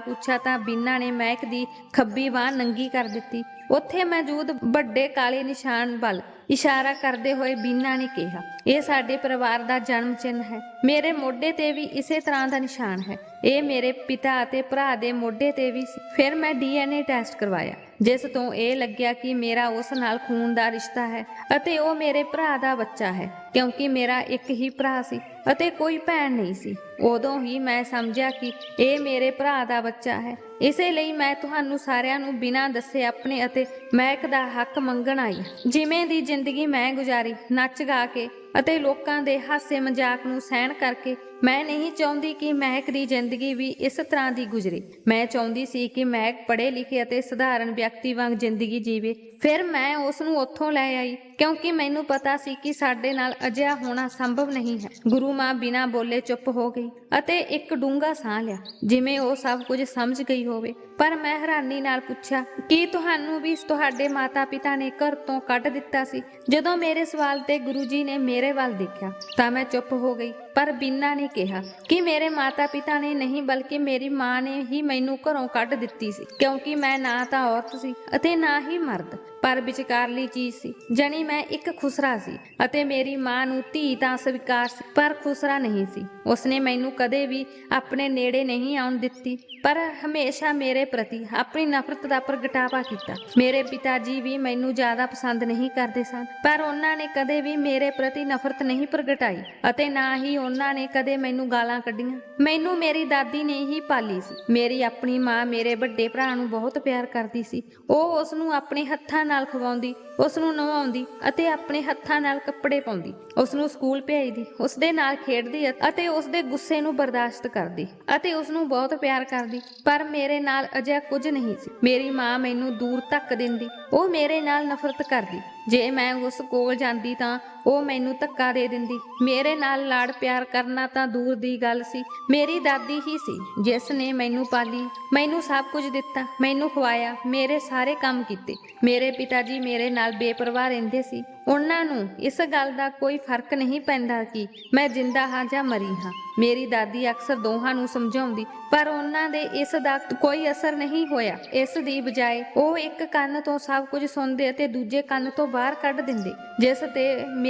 ਪੁੱਛਿਆ ਤਾਂ ਬੀਨਾ ਨੇ ਮਹਿਕ ਦੀ ਖੱਬੀ ਬਾਹ ਨੰਗੀ ਕਰ ਦਿੱਤੀ। ਉੱਥੇ ਮੌਜੂਦ ਵੱਡੇ ਕਾਲੇ ਨਿਸ਼ਾਨ ਵੱਲ ਇਸ਼ਾਰਾ ਕਰਦੇ ਹੋਏ ਬੀਨਾ ਨੇ ਕਿਹਾ, ਇਹ ਸਾਡੇ ਪਰਿਵਾਰ ਦਾ ਜਨਮ ਚਿੰਨ੍ਹ ਹੈ। ਮੇਰੇ ਮੋਢੇ ਤੇ ਵੀ ਇਸੇ ਤਰ੍ਹਾਂ ਦਾ ਨਿਸ਼ਾਨ ਹੈ। ਇਹ ਮੇਰੇ ਪਿਤਾ ਅਤੇ ਭਰਾ ਦੇ ਮੋਢੇ ਤੇ ਵੀ ਸੀ। ਫਿਰ ਮੈਂ ਡੀਐਨਏ ਟੈਸਟ ਕਰਵਾਇਆ, ਜਿਸ ਤੋਂ ਇਹ ਲੱਗਿਆ ਕਿ ਮੇਰਾ ਉਸ ਨਾਲ ਖੂਨ ਦਾ ਰਿਸ਼ਤਾ ਹੈ ਅਤੇ ਉਹ ਮੇਰੇ ਭਰਾ ਦਾ ਬੱਚਾ ਹੈ। ਕਿਉਂਕਿ ਮੇਰਾ ਇੱਕ ਹੀ ਭਰਾ ਸੀ ਅਤੇ ਕੋਈ ਭੈਣ ਨਹੀਂ ਸੀ। ਉਦੋਂ ਹੀ ਮੈਂ ਸਮਝਿਆ ਕਿ ਇਹ ਮੇਰੇ ਭਰਾ ਦਾ ਬੱਚਾ ਹੈ। ਇਸੇ ਲਈ ਮੈਂ ਤੁਹਾਨੂੰ ਸਾਰਿਆਂ ਨੂੰ ਬਿਨਾਂ ਦੱਸੇ ਆਪਣੇ ਅਤੇ ਮਹਿਕ ਦਾ ਹੱਕ ਮੰਗਣ ਆਈ ਜਿਵੇਂ ਦੀ ਜ਼ਿੰਦਗੀ ਮੈਂ ਗੁਜ਼ਾਰੀ, ਨੱਚ ਗਾ ਕੇ ਅਤੇ ਲੋਕਾਂ ਦੇ ਹਾਸੇ ਮਜ਼ਾਕ ਨੂੰ ਸਹਿਣ ਕਰਕੇ, ਮੈਂ ਨਹੀਂ ਚਾਹੁੰਦੀ ਕਿ ਮਹਿਕ ਦੀ ਜ਼ਿੰਦਗੀ ਵੀ ਇਸ ਤਰ੍ਹਾਂ ਦੀ ਗੁਜ਼ਰੇ। ਮੈਂ ਚਾਹੁੰਦੀ ਸੀ ਕਿ ਮਹਿਕ ਪੜ੍ਹੇ ਲਿਖੇ ਅਤੇ ਸਧਾਰਨ ਵਿਅਕਤੀ ਵਾਂਗ ਜ਼ਿੰਦਗੀ ਜੀਵੇ। ਫਿਰ ਮੈਂ ਉਸ ਨੂੰ ਉੱਥੋਂ ਲੈ ਆਈ, ਕਿਉਂਕਿ ਮੈਨੂੰ ਪਤਾ ਸੀ ਕਿ ਸਾਡੇ ਨਾਲ ਅਜਿਹਾ ਹੋਣਾ ਸੰਭਵ ਨਹੀਂ ਹੈ। ਗੁਰੂ ਮਾਂ ਬਿਨਾਂ ਬੋਲੇ ਚੁੱਪ ਹੋ ਗਈ ਅਤੇ ਇੱਕ ਡੂੰਘਾ ਸਾਹ ਲਿਆ, ਜਿਵੇਂ ਉਹ ਸਭ ਕੁਝ ਸਮਝ ਗਈ ਹੋਵੇ। ਪਰ ਮੈਂ ਹੈਰਾਨੀ ਨਾਲ ਪੁੱਛਿਆ, ਕੀ ਤੁਹਾਨੂੰ ਵੀ ਤੁਹਾਡੇ ਮਾਤਾ-ਪਿਤਾ ਨੇ ਘਰ ਤੋਂ ਕੱਢ ਦਿੱਤਾ ਸੀ? ਜਦੋਂ ਮੇਰੇ ਸਵਾਲ ਤੇ ਗੁਰੂ ਜੀ ਨੇ ਮੇਰੇ ਵੱਲ ਦੇਖਿਆ, ਤਾਂ ਮੈਂ ਚੁੱਪ ਹੋ ਗਈ, ਪਰ ਬਿੰਨਾ ਨੇ ਕਿਹਾ ਕਿ ਮੇਰੇ ਮਾਤਾ-ਪਿਤਾ ਨੇ ਨਹੀਂ, ਬਲਕਿ ਮੇਰੀ ਮਾਂ ਨੇ ਹੀ ਮੈਨੂੰ ਘਰੋਂ ਕੱਢ ਦਿੱਤੀ ਸੀ, ਕਿਉਂਕਿ ਮੈਂ ਨਾ ਤਾਂ ਔਰਤ ਸੀ ਅਤੇ ਨਾ ਹੀ ਮਰਦ, ਪਰ ਵਿਚਕਾਰਲੀ ਚੀਜ਼ ਸੀ, ਜਣੀ ਮੈਂ ਇੱਕ ਖੁਸਰਾ ਸੀ ਅਤੇ ਮੇਰੀ ਮਾਂ ਨੂੰ ਧੀ ਤਾਂ ਸਵੀਕਾਰ ਸੀ, ਪਰ ਖੁਸਰਾ ਨਹੀਂ ਸੀ। ਉਸਨੇ ਮੈਨੂੰ ਕਦੇ ਵੀ ਆਪਣੇ ਨੇੜੇ ਨਹੀਂ ਆਉਣ ਦਿੱਤੀ। ਪਰ ਹਮੇਸ਼ਾ ਮੇਰੇ ਪ੍ਰਤੀ ਆਪਣੀ ਨਫ਼ਰਤ ਦਾ ਪ੍ਰਗਟਾਵਾ ਕੀਤਾ। ਮੇਰੇ ਪਿਤਾ ਜੀ ਵੀ ਮੈਨੂੰ ਜ਼ਿਆਦਾ ਪਸੰਦ ਨਹੀਂ ਕਰਦੇ ਸਨ, ਪਰ ਉਹਨਾਂ ਨੇ ਕਦੇ ਵੀ ਮੇਰੇ ਪ੍ਰਤੀ ਨਫ਼ਰਤ ਨਹੀਂ ਪ੍ਰਗਟਾਈ ਅਤੇ ਨਾ ਹੀ ਉਹਨਾਂ ਨੇ ਕਦੇ ਮੈਨੂੰ ਗਾਲਾਂ ਕੱਢੀਆਂ। ਮੈਨੂੰ ਮੇਰੀ ਦਾਦੀ ਨੇ ਹੀ ਪਾਲੀ ਸੀ। ਮੇਰੀ ਆਪਣੀ ਮਾਂ ਮੇਰੇ ਵੱਡੇ ਭਰਾ ਨੂੰ ਬਹੁਤ ਪਿਆਰ ਕਰਦੀ ਸੀ। ਉਹ ਉਸ ਨੂੰ ਆਪਣੇ ਹੱਥਾਂ ਨਾਲ ਖਵਾਉਂਦੀ ਉਸ ਨੂੰ ਨਵਾਉਂਦੀ ਅਤੇ ਆਪਣੇ ਹੱਥਾਂ ਨਾਲ ਕੱਪੜੇ ਪਾਉਂਦੀ। ਉਸ ਨੂੰ ਸਕੂਲ ਭੇਜਦੀ ਉਸ ਦੇ ਨਾਲ ਖੇਡਦੀ ਅਤੇ ਉਸ ਦੇ ਗੁੱਸੇ ਨੂੰ ਬਰਦਾਸ਼ਤ ਕਰਦੀ ਅਤੇ ਉਸ ਨੂੰ ਬਹੁਤ ਪਿਆਰ ਕਰਦੀ। ਪਰ ਮੇਰੇ ਨਾਲ ਅਜਿਹਾ ਕੁਝ ਨਹੀਂ ਸੀ। ਮੇਰੀ ਮਾਂ ਮੈਨੂੰ ਦੂਰ ਧੱਕ ਦਿੰਦੀ। ਉਹ ਮੇਰੇ ਨਾਲ ਨਫ਼ਰਤ ਕਰਦੀ। ਜੇ ਮੈਂ ਉਸ ਕੋਲ ਜਾਂਦੀ ਤਾਂ ਉਹ ਮੈਨੂੰ ਧੱਕਾ ਦੇ ਦਿੰਦੀ। ਮੇਰੇ ਨਾਲ ਲਾੜ ਪਿਆਰ ਕਰਨਾ ਤਾਂ ਦੂਰ ਦੀ ਗੱਲ ਸੀ। ਮੇਰੀ ਦਾਦੀ ਹੀ ਸੀ, ਜਿਸ ਨੇ ਮੈਨੂੰ ਪਾਲੀ। ਮੈਨੂੰ ਸਭ ਕੁਝ ਦਿੱਤਾ, ਮੈਨੂੰ ਖਵਾਇਆ, ਮੇਰੇ ਸਾਰੇ ਕੰਮ ਕੀਤੇ। ਮੇਰੇ ਪਿਤਾ ਜੀ ਮੇਰੇ ਨਾਲ ਬੇਪਰਵਾਹ ਰਹਿੰਦੇ ਸੀ। ਉਹਨਾਂ ਨੂੰ ਇਸ ਗੱਲ ਦਾ ਕੋਈ ਫ਼ਰਕ ਨਹੀਂ ਪੈਂਦਾ ਕਿ ਮੈਂ ਜਿੰਦਾ ਹਾਂ ਜਾਂ ਮਰੀ ਹਾਂ। ਮੇਰੀ ਦਾਦੀ ਅਕਸਰ ਦੋਹਾਂ ਨੂੰ ਸਮਝਾਉਂਦੀ, ਪਰ ਉਹਨਾਂ ਦੇ ਇਸ ਦਾ ਕੋਈ ਅਸਰ ਨਹੀਂ ਹੋਇਆ। ਇਸ ਦੀ ਬਜਾਏ ਉਹ ਇੱਕ ਕੰਨ ਤੋਂ ਸਭ ਕੁਝ ਸੁਣਦੇ ਅਤੇ ਦੂਜੇ ਕੰਨ ਤੋਂ ਬਾਹਰ ਕੱਢ ਦਿੰਦੇ, ਜਿਸ ਤੇ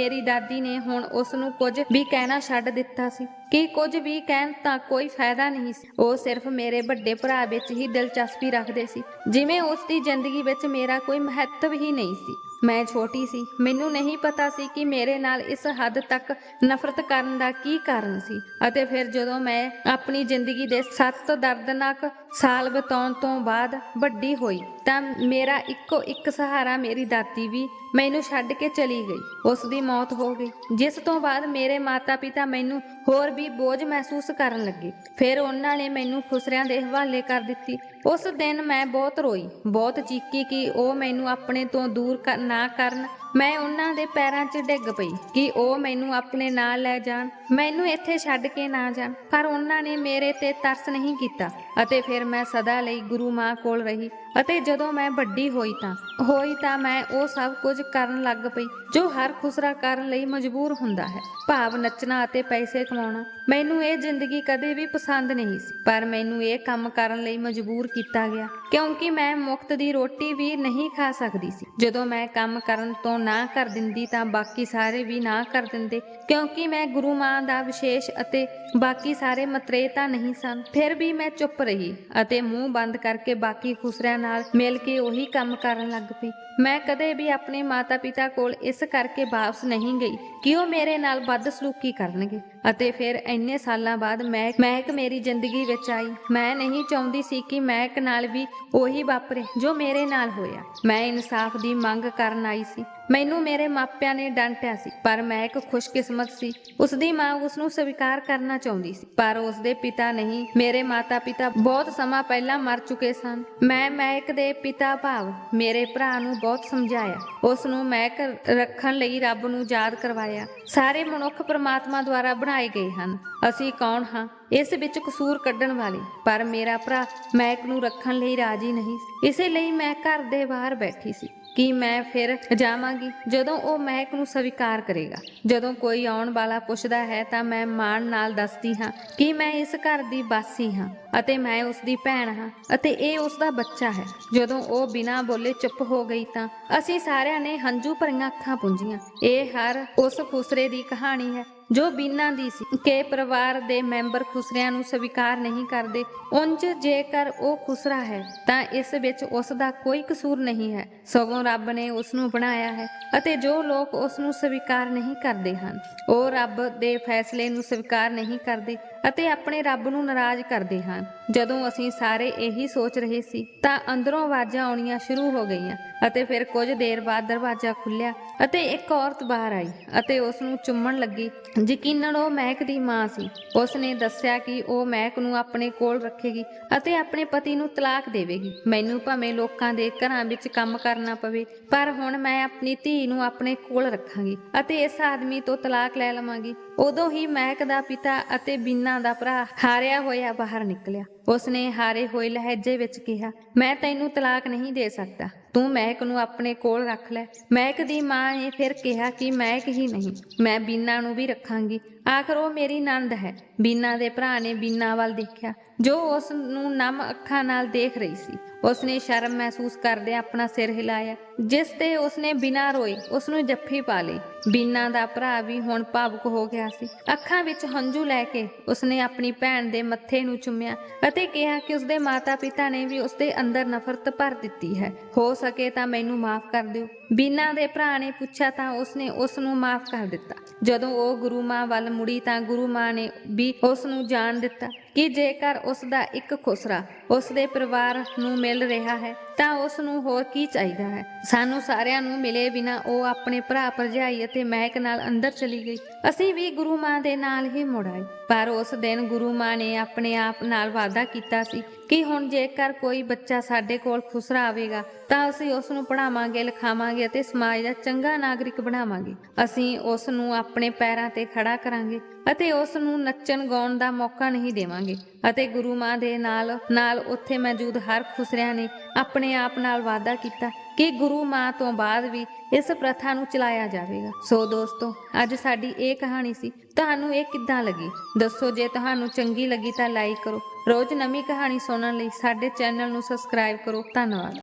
ਮੇਰੀ ਦਾਦੀ ਨੇ ਹੁਣ ਉਸ ਨੂੰ ਕੁਝ ਵੀ ਕਹਿਣਾ ਛੱਡ ਦਿੱਤਾ ਸੀ। ਕਿ ਕੁਝ ਵੀ ਕਹਿਣ ਤਾਂ ਕੋਈ ਫਾਇਦਾ ਨਹੀਂ ਸੀ। ਉਹ ਸਿਰਫ ਮੇਰੇ ਵੱਡੇ ਭਰਾ ਵਿੱਚ ਹੀ ਦਿਲਚਸਪੀ ਰੱਖਦੇ ਸੀ। ਜਿਵੇਂ ਉਸ ਦੀ ਜ਼ਿੰਦਗੀ ਵਿੱਚ ਮੇਰਾ ਕੋਈ ਮਹੱਤਵ ਹੀ ਨਹੀਂ ਸੀ। ਮੈਂ ਛੋਟੀ ਸੀ। ਮੈਨੂੰ ਨਹੀਂ ਪਤਾ ਸੀ ਕਿ ਮੇਰੇ ਨਾਲ ਇਸ ਹੱਦ ਤੱਕ ਨਫ਼ਰਤ ਕਰਨ ਦਾ ਕੀ ਕਾਰਨ ਸੀ। ਅਤੇ ਫਿਰ ਜਦੋਂ ਮੈਂ ਆਪਣੀ ਜ਼ਿੰਦਗੀ ਦੇ ਸੱਤ ਦਰਦਨਾਕ ਸਾਲ ਬਿਤਾਉਣ ਤੋਂ ਬਾਅਦ ਵੱਡੀ ਹੋਈ। ਤਾਂ ਮੇਰਾ ਇੱਕੋ ਇੱਕ ਸਹਾਰਾ ਮੇਰੀ ਦਾਤੀ ਵੀ ਮੈਨੂੰ ਛੱਡ ਕੇ ਚਲੀ ਗਈ। ਉਸ ਦੀ ਮੌਤ ਹੋ ਗਈ। ਜਿਸ ਤੋਂ ਬਾਅਦ ਮੇਰੇ ਮਾਤਾ-ਪਿਤਾ ਮੈਨੂੰ ਹੋਰ ਵੀ ਬੋਝ ਮਹਿਸੂਸ ਕਰਨ ਲੱਗੇ। ਫਿਰ ਉਹਨਾਂ ਨੇ ਮੈਨੂੰ ਖੁਸਰਿਆਂ ਦੇ ਹਵਾਲੇ ਕਰ ਦਿੱਤੀ। ਉਸ ਦਿਨ ਮੈਂ ਬਹੁਤ ਰੋਈ। ਬਹੁਤ ਚੀਕੀ ਕਿ ਉਹ ਮੈਨੂੰ ਆਪਣੇ ਤੋਂ ਦੂਰ ਨਾ ਕਰਨ। ਮੈਂ ਉਹਨਾਂ ਦੇ ਪੈਰਾਂ 'ਚ ਡਿੱਗ ਪਈ ਕਿ ਉਹ ਮੈਨੂੰ ਆਪਣੇ ਨਾਲ ਲੈ ਜਾਣ। ਮੈਨੂੰ ਇੱਥੇ ਛੱਡ ਕੇ ਨਾ ਜਾਣ। ਪਰ ਉਹਨਾਂ ਨੇ ਮੇਰੇ ਤੇ ਤਰਸ ਨਹੀਂ ਕੀਤਾ। ਅਤੇ ਫਿਰ ਮੈਂ ਸਦਾ ਲਈ ਗੁਰੂ ਮਾਂ ਕੋਲ ਰਹੀ ਅਤੇ ਜਦੋਂ ਮੈਂ ਵੱਡੀ ਹੋਈ ਤਾਂ ਹੋਈ ਤਾਂ ਮੈਂ ਉਹ ਸਭ ਕੁਝ ਕਰਨ ਲੱਗ ਪਈ, ਜੋ ਹਰ ਖੁਸਰਾ ਕਰਨ ਲਈ ਮਜਬੂਰ ਹੁੰਦਾ ਹੈ। ਭਾਵ ਨੱਚਣਾ ਅਤੇ ਪੈਸੇ ਕਮਾਉਣਾ ਮੈਨੂੰ ਇਹ ਜ਼ਿੰਦਗੀ ਕਦੇ ਵੀ ਪਸੰਦ ਨਹੀਂ ਸੀ, ਪਰ ਮੈਨੂੰ ਇਹ ਕੰਮ ਕਰਨ ਲਈ ਮਜਬੂਰ ਕੀਤਾ ਗਿਆ, ਕਿਉਂਕਿ ਮੈਂ ਮੁਫਤ ਦੀ ਰੋਟੀ ਵੀ ਨਹੀਂ ਖਾ ਸਕਦੀ ਸੀ। ਜਦੋਂ ਮੈਂ ਕੰਮ ਕਰਨ ਤੋਂ ਨਾ ਕਰ ਦਿੰਦੀ ਤਾਂ ਬਾਕੀ ਸਾਰੇ ਵੀ ਨਾ ਕਰ ਦਿੰਦੇ, ਕਿਉਂਕਿ ਮੈਂ ਗੁਰੂ ਮਾਂ ਦਾ ਵਿਸ਼ੇਸ਼ ਅਤੇ ਬਾਕੀ ਸਾਰੇ ਮਤਰੇਤਾ ਨਹੀਂ ਸਨ। ਫਿਰ ਵੀ ਮੈਂ ਚੁੱਪ ਰਹੀ ਅਤੇ ਮੂੰਹ ਬੰਦ ਕਰਕੇ ਬਾਕੀ ਖੁਸਰਿਆਂ ਨਾਲ ਮਿਲ ਕੇ ਉਹੀ ਕੰਮ ਕਰਨ ਲੱਗ ਪਈ। ਮੈਂ ਕਦੇ ਵੀ ਆਪਣੇ ਮਾਤਾ-ਪਿਤਾ ਕੋਲ ਇਸ ਕਰਕੇ ਵਾਪਸ ਨਹੀਂ ਗਈ ਕਿ ਉਹ ਮੇਰੇ ਨਾਲ ਬਦਸਲੂਕੀ ਕਰਨਗੇ। ਅਤੇ ਫਿਰ ਇੰਨੇ ਸਾਲਾਂ ਬਾਅਦ ਮੈਂ ਮਹਿਕ ਮੇਰੀ ਜ਼ਿੰਦਗੀ ਵਿੱਚ ਆਈ। ਮੈਂ ਨਹੀਂ ਚਾਹੁੰਦੀ ਸੀ ਕਿ ਮਹਿਕ ਨਾਲ ਵੀ ਉਹੀ ਵਾਪਰੇ ਜੋ ਮੇਰੇ ਨਾਲ ਹੋਇਆ। ਮੈਂ ਇਨਸਾਫ ਦੀ ਮੰਗ ਕਰਨ ਆਈ ਸੀ। ਮੈਨੂੰ ਮੇਰੇ ਮਾਪਿਆਂ ਨੇ ਡਾਂਟਿਆ ਸੀ, ਪਰ ਮਹਿਕ ਖੁਸ਼ਕਿਸਮਤ ਸੀ। ਉਸ ਦੀ ਮਾਂ ਉਸ ਨੂੰ ਸਵੀਕਾਰ ਕਰਨਾ ਚਾਹੁੰਦੀ ਸੀ, ਪਰ ਉਸ ਦੇ ਪਿਤਾ ਨਹੀਂ। ਮੇਰੇ ਮਾਤਾ-ਪਿਤਾ ਬਹੁਤ ਸਮਾਂ ਪਹਿਲਾਂ ਮਰ ਚੁੱਕੇ ਸਨ। ਮੈਂ ਮਹਿਕ ਦੇ ਪਿਤਾ ਭਾਵ ਮੇਰੇ ਭਰਾ ਨੂੰ ਬਹੁਤ ਸਮਝਾਇਆ। ਉਸ ਨੂੰ ਮਹਿਕ ਰੱਖਣ ਲਈ ਰੱਬ ਨੂੰ ਯਾਦ ਕਰਵਾਇਆ। ਸਾਰੇ ਮਨੁੱਖ ਪ੍ਰਮਾਤਮਾ ਦੁਆਰਾ ਬਣਾਏ ਗਏ ਹਨ। ਅਸੀਂ ਕੌਣ ਹਾਂ? ਇਸ ਵਿੱਚ ਕਸੂਰ ਕੱਢਣ ਵਾਲੇ। ਪਰ ਮੇਰਾ ਭਰਾ ਮਹਿਕ ਨੂੰ ਰੱਖਣ ਲਈ ਰਾਜੀ ਨਹੀਂ ਇਸੇ ਲਈ ਮੈਂ ਘਰ ਦੇ ਬਾਹਰ ਬੈਠੀ ਸੀ। ਕਿ ਮੈਂ ਫਿਰ ਜਾਵਾਂਗੀ। ਜਦੋਂ ਉਹ ਮਹਿਕ ਨੂੰ ਸਵੀਕਾਰ ਕਰੇਗਾ। ਜਦੋਂ ਕੋਈ ਆਉਣ ਵਾਲਾ ਪੁੱਛਦਾ ਹੈ ਤਾਂ ਮੈਂ ਮਾਣ ਨਾਲ ਦੱਸਦੀ ਹਾਂ ਕਿ ਮੈਂ ਇਸ ਘਰ ਦੀ ਵਾਸੀ ਹਾਂ ਅਤੇ ਮੈਂ ਉਸ ਦੀ ਭੈਣ ਹਾਂ ਅਤੇ ਇਹ ਉਸ ਦਾ ਬੱਚਾ ਹੈ। ਜਦੋਂ ਉਹ ਬਿਨਾਂ ਬੋਲੇ ਚੁੱਪ ਹੋ ਗਈ ਤਾਂ ਅਸੀਂ ਸਾਰਿਆਂ ਨੇ ਹੰਝੂ ਭਰੀਆਂ ਅੱਖਾਂ ਪੁੰਝੀਆਂ। ਇਹ ਹਰ ਉਸ ਖੁਸਰੇ ਦੀ ਕਹਾਣੀ ਹੈ। ਜੋ ਬੀਨਾ ਦੀ ਸੀ, ਕਿ ਪਰਿਵਾਰ ਦੇ ਮੈਂਬਰ ਖੁਸਰਿਆਂ ਨੂੰ ਸਵੀਕਾਰ ਨਹੀਂ ਕਰਦੇ, ਉਂਝ ਜੇਕਰ ਉਹ ਖੁਸਰਾ ਹੈ, ਤਾਂ ਇਸ ਵਿੱਚ ਉਸ ਦਾ ਕੋਈ ਕਸੂਰ ਨਹੀਂ ਹੈ। ਸਗੋਂ ਰੱਬ ਨੇ ਉਸ ਨੂੰ ਬਣਾਇਆ ਹੈ, ਅਤੇ ਜੋ ਲੋਕ ਉਸ ਨੂੰ ਸਵੀਕਾਰ ਨਹੀਂ ਕਰਦੇ ਹਨ, ਉਹ ਰੱਬ ਦੇ ਫੈਸਲੇ ਨੂੰ ਸਵੀਕਾਰ ਨਹੀਂ ਕਰਦੇ ਅਤੇ ਆਪਣੇ ਰੱਬ ਨੂੰ ਨਾਰਾਜ਼ ਕਰਦੇ ਹਨ ਜਦੋਂ ਅਸੀਂ ਸਾਰੇ ਇਹੀ ਸੋਚ ਰਹੇ ਸੀ, ਤਾਂ ਅੰਦਰੋਂ ਆਵਾਜ਼ਾਂ ਆਉਣੀਆਂ ਸ਼ੁਰੂ ਹੋ ਗਈਆਂ ਅਤੇ ਫਿਰ ਕੁਝ ਦੇਰ ਬਾਅਦ ਦਰਵਾਜ਼ਾ ਖੁੱਲਿਆ ਅਤੇ ਇੱਕ ਔਰਤ ਬਾਹਰ ਆਈ ਅਤੇ ਉਸ ਨੂੰ ਚੁੰਮਣ ਲੱਗੀ। ਯਕੀਨਨ ਉਹ ਮਹਿਕ ਦੀ ਮਾਂ ਸੀ। ਉਸ ਨੇ ਦੱਸਿਆ ਕਿ ਉਹ ਮਹਿਕ ਨੂੰ ਆਪਣੇ ਕੋਲ ਰੱਖੇਗੀ ਅਤੇ ਆਪਣੇ ਪਤੀ ਨੂੰ ਤਲਾਕ ਦੇਵੇਗੀ। ਮੈਨੂੰ ਭਾਵੇਂ ਲੋਕਾਂ ਦੇ ਘਰਾਂ ਵਿੱਚ ਕੰਮ ਕਰਨਾ ਪਵੇ, ਪਰ ਹੁਣ ਮੈਂ ਆਪਣੀ ਧੀ ਨੂੰ ਆਪਣੇ ਕੋਲ ਰੱਖਾਂਗੀ ਅਤੇ ਇਸ ਆਦਮੀ ਤੋਂ ਤਲਾਕ ਲੈ ਲਵਾਂਗੀ। ਉਦੋਂ ਹੀ ਮਹਿਕ ਦਾ ਪਿਤਾ ਅਤੇ ਬੀਨਾ ਦਾ ਭਰਾ ਹਾਰਿਆ ਹੋਇਆ ਬਾਹਰ ਨਿਕਲਿਆ। ਉਸਨੇ ਹਾਰੇ ਹੋਏ ਲਹਿਜੇ ਵਿੱਚ ਕਿਹਾ, ਮੈਂ ਤੈਨੂੰ ਤਲਾਕ ਨਹੀਂ ਦੇ ਸਕਦਾ। ਤੂੰ ਮਹਿਕ ਨੂੰ ਆਪਣੇ ਕੋਲ ਰੱਖ ਲੈ। ਮਹਿਕ ਦੀ ਮਾਂ ਨੇ ਫਿਰ ਕਿਹਾ ਕਿ ਮਹਿਕ ਹੀ ਨਹੀਂ, ਮੈਂ ਬੀਨਾ ਨੂੰ ਵੀ ਰੱਖਾਂਗੀ। ਆਖਰ ਉਹ ਮੇਰੀ ਨੰਦ ਹੈ। ਬੀਨਾ ਦੇ ਭਰਾ ਨੇ ਬੀਨਾ ਵੱਲ ਦੇਖਿਆ। ਜੋ ਉਸ ਨੂੰ ਨਮ ਅੱਖਾਂ ਨਾਲ ਦੇਖ ਰਹੀ ਸੀ ਉਸਨੇ ਸ਼ਰਮ ਮਹਿਸੂਸ ਕਰਦੇ ਆਪਣਾ ਸਿਰ ਹਿਲਾਇਆ। ਜਿਸ ਤੇ ਉਸਨੇ ਬਿਨਾਂ ਰੋਏ ਉਸ ਨੂੰ ਜੱਫੀ ਪਾ ਲਈ। ਬੀਨਾ ਦਾ ਭਰਾ ਵੀ ਹੁਣ ਭਾਵੁਕ ਹੋ ਗਿਆ ਸੀ। ਅੱਖਾਂ ਵਿੱਚ ਹੰਝੂ ਲੈ ਕੇ ਉਸਨੇ ਆਪਣੀ ਭੈਣ ਦੇ ਮੱਥੇ ਨੂੰ ਚੁੰਮਿਆ ਅਤੇ ਕਿਹਾ ਕਿ ਉਸਦੇ ਮਾਤਾ-ਪਿਤਾ ਨੇ ਵੀ ਉਸਦੇ ਅੰਦਰ ਨਫ਼ਰਤ ਭਰ ਦਿੱਤੀ ਹੈ। ਹੋ ਸਕੇ ਤਾਂ ਮੈਨੂੰ ਮਾਫ ਕਰ ਦਿਓ। ਬੀਨਾ ਦੇ ਭਰਾ ਨੇ ਪੁੱਛਿਆ ਤਾਂ ਉਸਨੇ ਉਸ ਨੂੰ ਮਾਫ ਕਰ ਦਿੱਤਾ। ਜਦੋਂ ਉਹ ਗੁਰੂ ਮਾਂ ਵੱਲ ਮੁੜੀ ਤਾਂ ਗੁਰੂ ਮਾਂ ਨੇ ਵੀ ਉਸ ਨੂੰ ਜਾਣ ਦਿੱਤਾ ਕਿ ਜੇਕਰ ਉਸ ਦਾ ਇੱਕ ਖੁਸਰਾ ਉਸ ਦੇ ਪਰਿਵਾਰ ਨੂੰ ਮਿਲ ਰਿਹਾ ਹੈ ਤਾਂ ਉਸ ਨੂੰ ਹੋਰ ਕੀ ਚਾਹੀਦਾ ਹੈ? ਸਾਨੂੰ ਸਾਰਿਆਂ ਨੂੰ ਮਿਲੇ ਬਿਨਾ ਉਹ ਆਪਣੇ ਭਰਾ ਭਰਜਾਈ ਅਤੇ ਮਹਿਕ ਨਾਲ ਅੰਦਰ ਚਲੀ ਗਈ। ਅਸੀਂ ਵੀ ਗੁਰੂ ਮਾਂ ਦੇ ਨਾਲ ਹੀ ਮੁੜ ਆਏ। ਪਰ ਉਸ ਦਿਨ ਗੁਰੂ ਮਾਂ ਨੇ ਆਪਣੇ ਆਪ ਨਾਲ ਵਾਅਦਾ ਕੀਤਾ ਸੀ ਕਿ ਹੁਣ ਜੇਕਰ ਕੋਈ ਬੱਚਾ ਸਾਡੇ ਕੋਲ ਖੁਸਰਾ ਆਵੇਗਾ, ਤਾਂ ਅਸੀਂ ਉਸ ਨੂੰ ਪੜਾਵਾਂਗੇ ਲਿਖਾਵਾਂਗੇ ਅਤੇ ਸਮਾਜ ਦਾ ਚੰਗਾ ਨਾਗਰਿਕ ਬਣਾਵਾਂਗੇ। ਅਸੀਂ ਉਸ ਨੂੰ ਆਪਣੇ ਪੈਰਾਂ ਤੇ ਖੜਾ ਕਰਾਂਗੇ ਅਤੇ ਉਸ ਨੂੰ ਨੱਚਣ ਗਾਉਣ ਦਾ ਮੌਕਾ ਨਹੀਂ ਦੇਵਾਂਗੇ ਅਤੇ ਗੁਰੂ ਮਾਂ ਦੇ ਨਾਲ ਨਾਲ ਉੱਥੇ ਮੌਜੂਦ ਹਰ ਖੁਸਰਿਆਂ ਨੇ ਆਪਣੇ ਆਪ ਨਾਲ ਵਾਅਦਾ ਕੀਤਾ ਕਿ ਗੁਰੂ ਮਾਂ ਤੋਂ ਬਾਅਦ ਵੀ ਇਸ ਪ੍ਰਥਾ ਨੂੰ ਚਲਾਇਆ ਜਾਵੇਗਾ। ਸੋ ਦੋਸਤੋ, ਅੱਜ ਸਾਡੀ ਇਹ ਕਹਾਣੀ ਸੀ, ਤੁਹਾਨੂੰ ਇਹ ਕਿੱਦਾਂ ਲੱਗੀ? ਦੱਸੋ, ਜੇ ਤੁਹਾਨੂੰ ਚੰਗੀ ਲੱਗੀ ਤਾਂ ਲਾਈਕ ਕਰੋ। ਰੋਜ਼ ਨਵੀਂ ਕਹਾਣੀ ਸੁਣਨ ਲਈ ਸਾਡੇ ਚੈਨਲ ਨੂੰ ਸਬਸਕ੍ਰਾਈਬ ਕਰੋ। ਧੰਨਵਾਦ।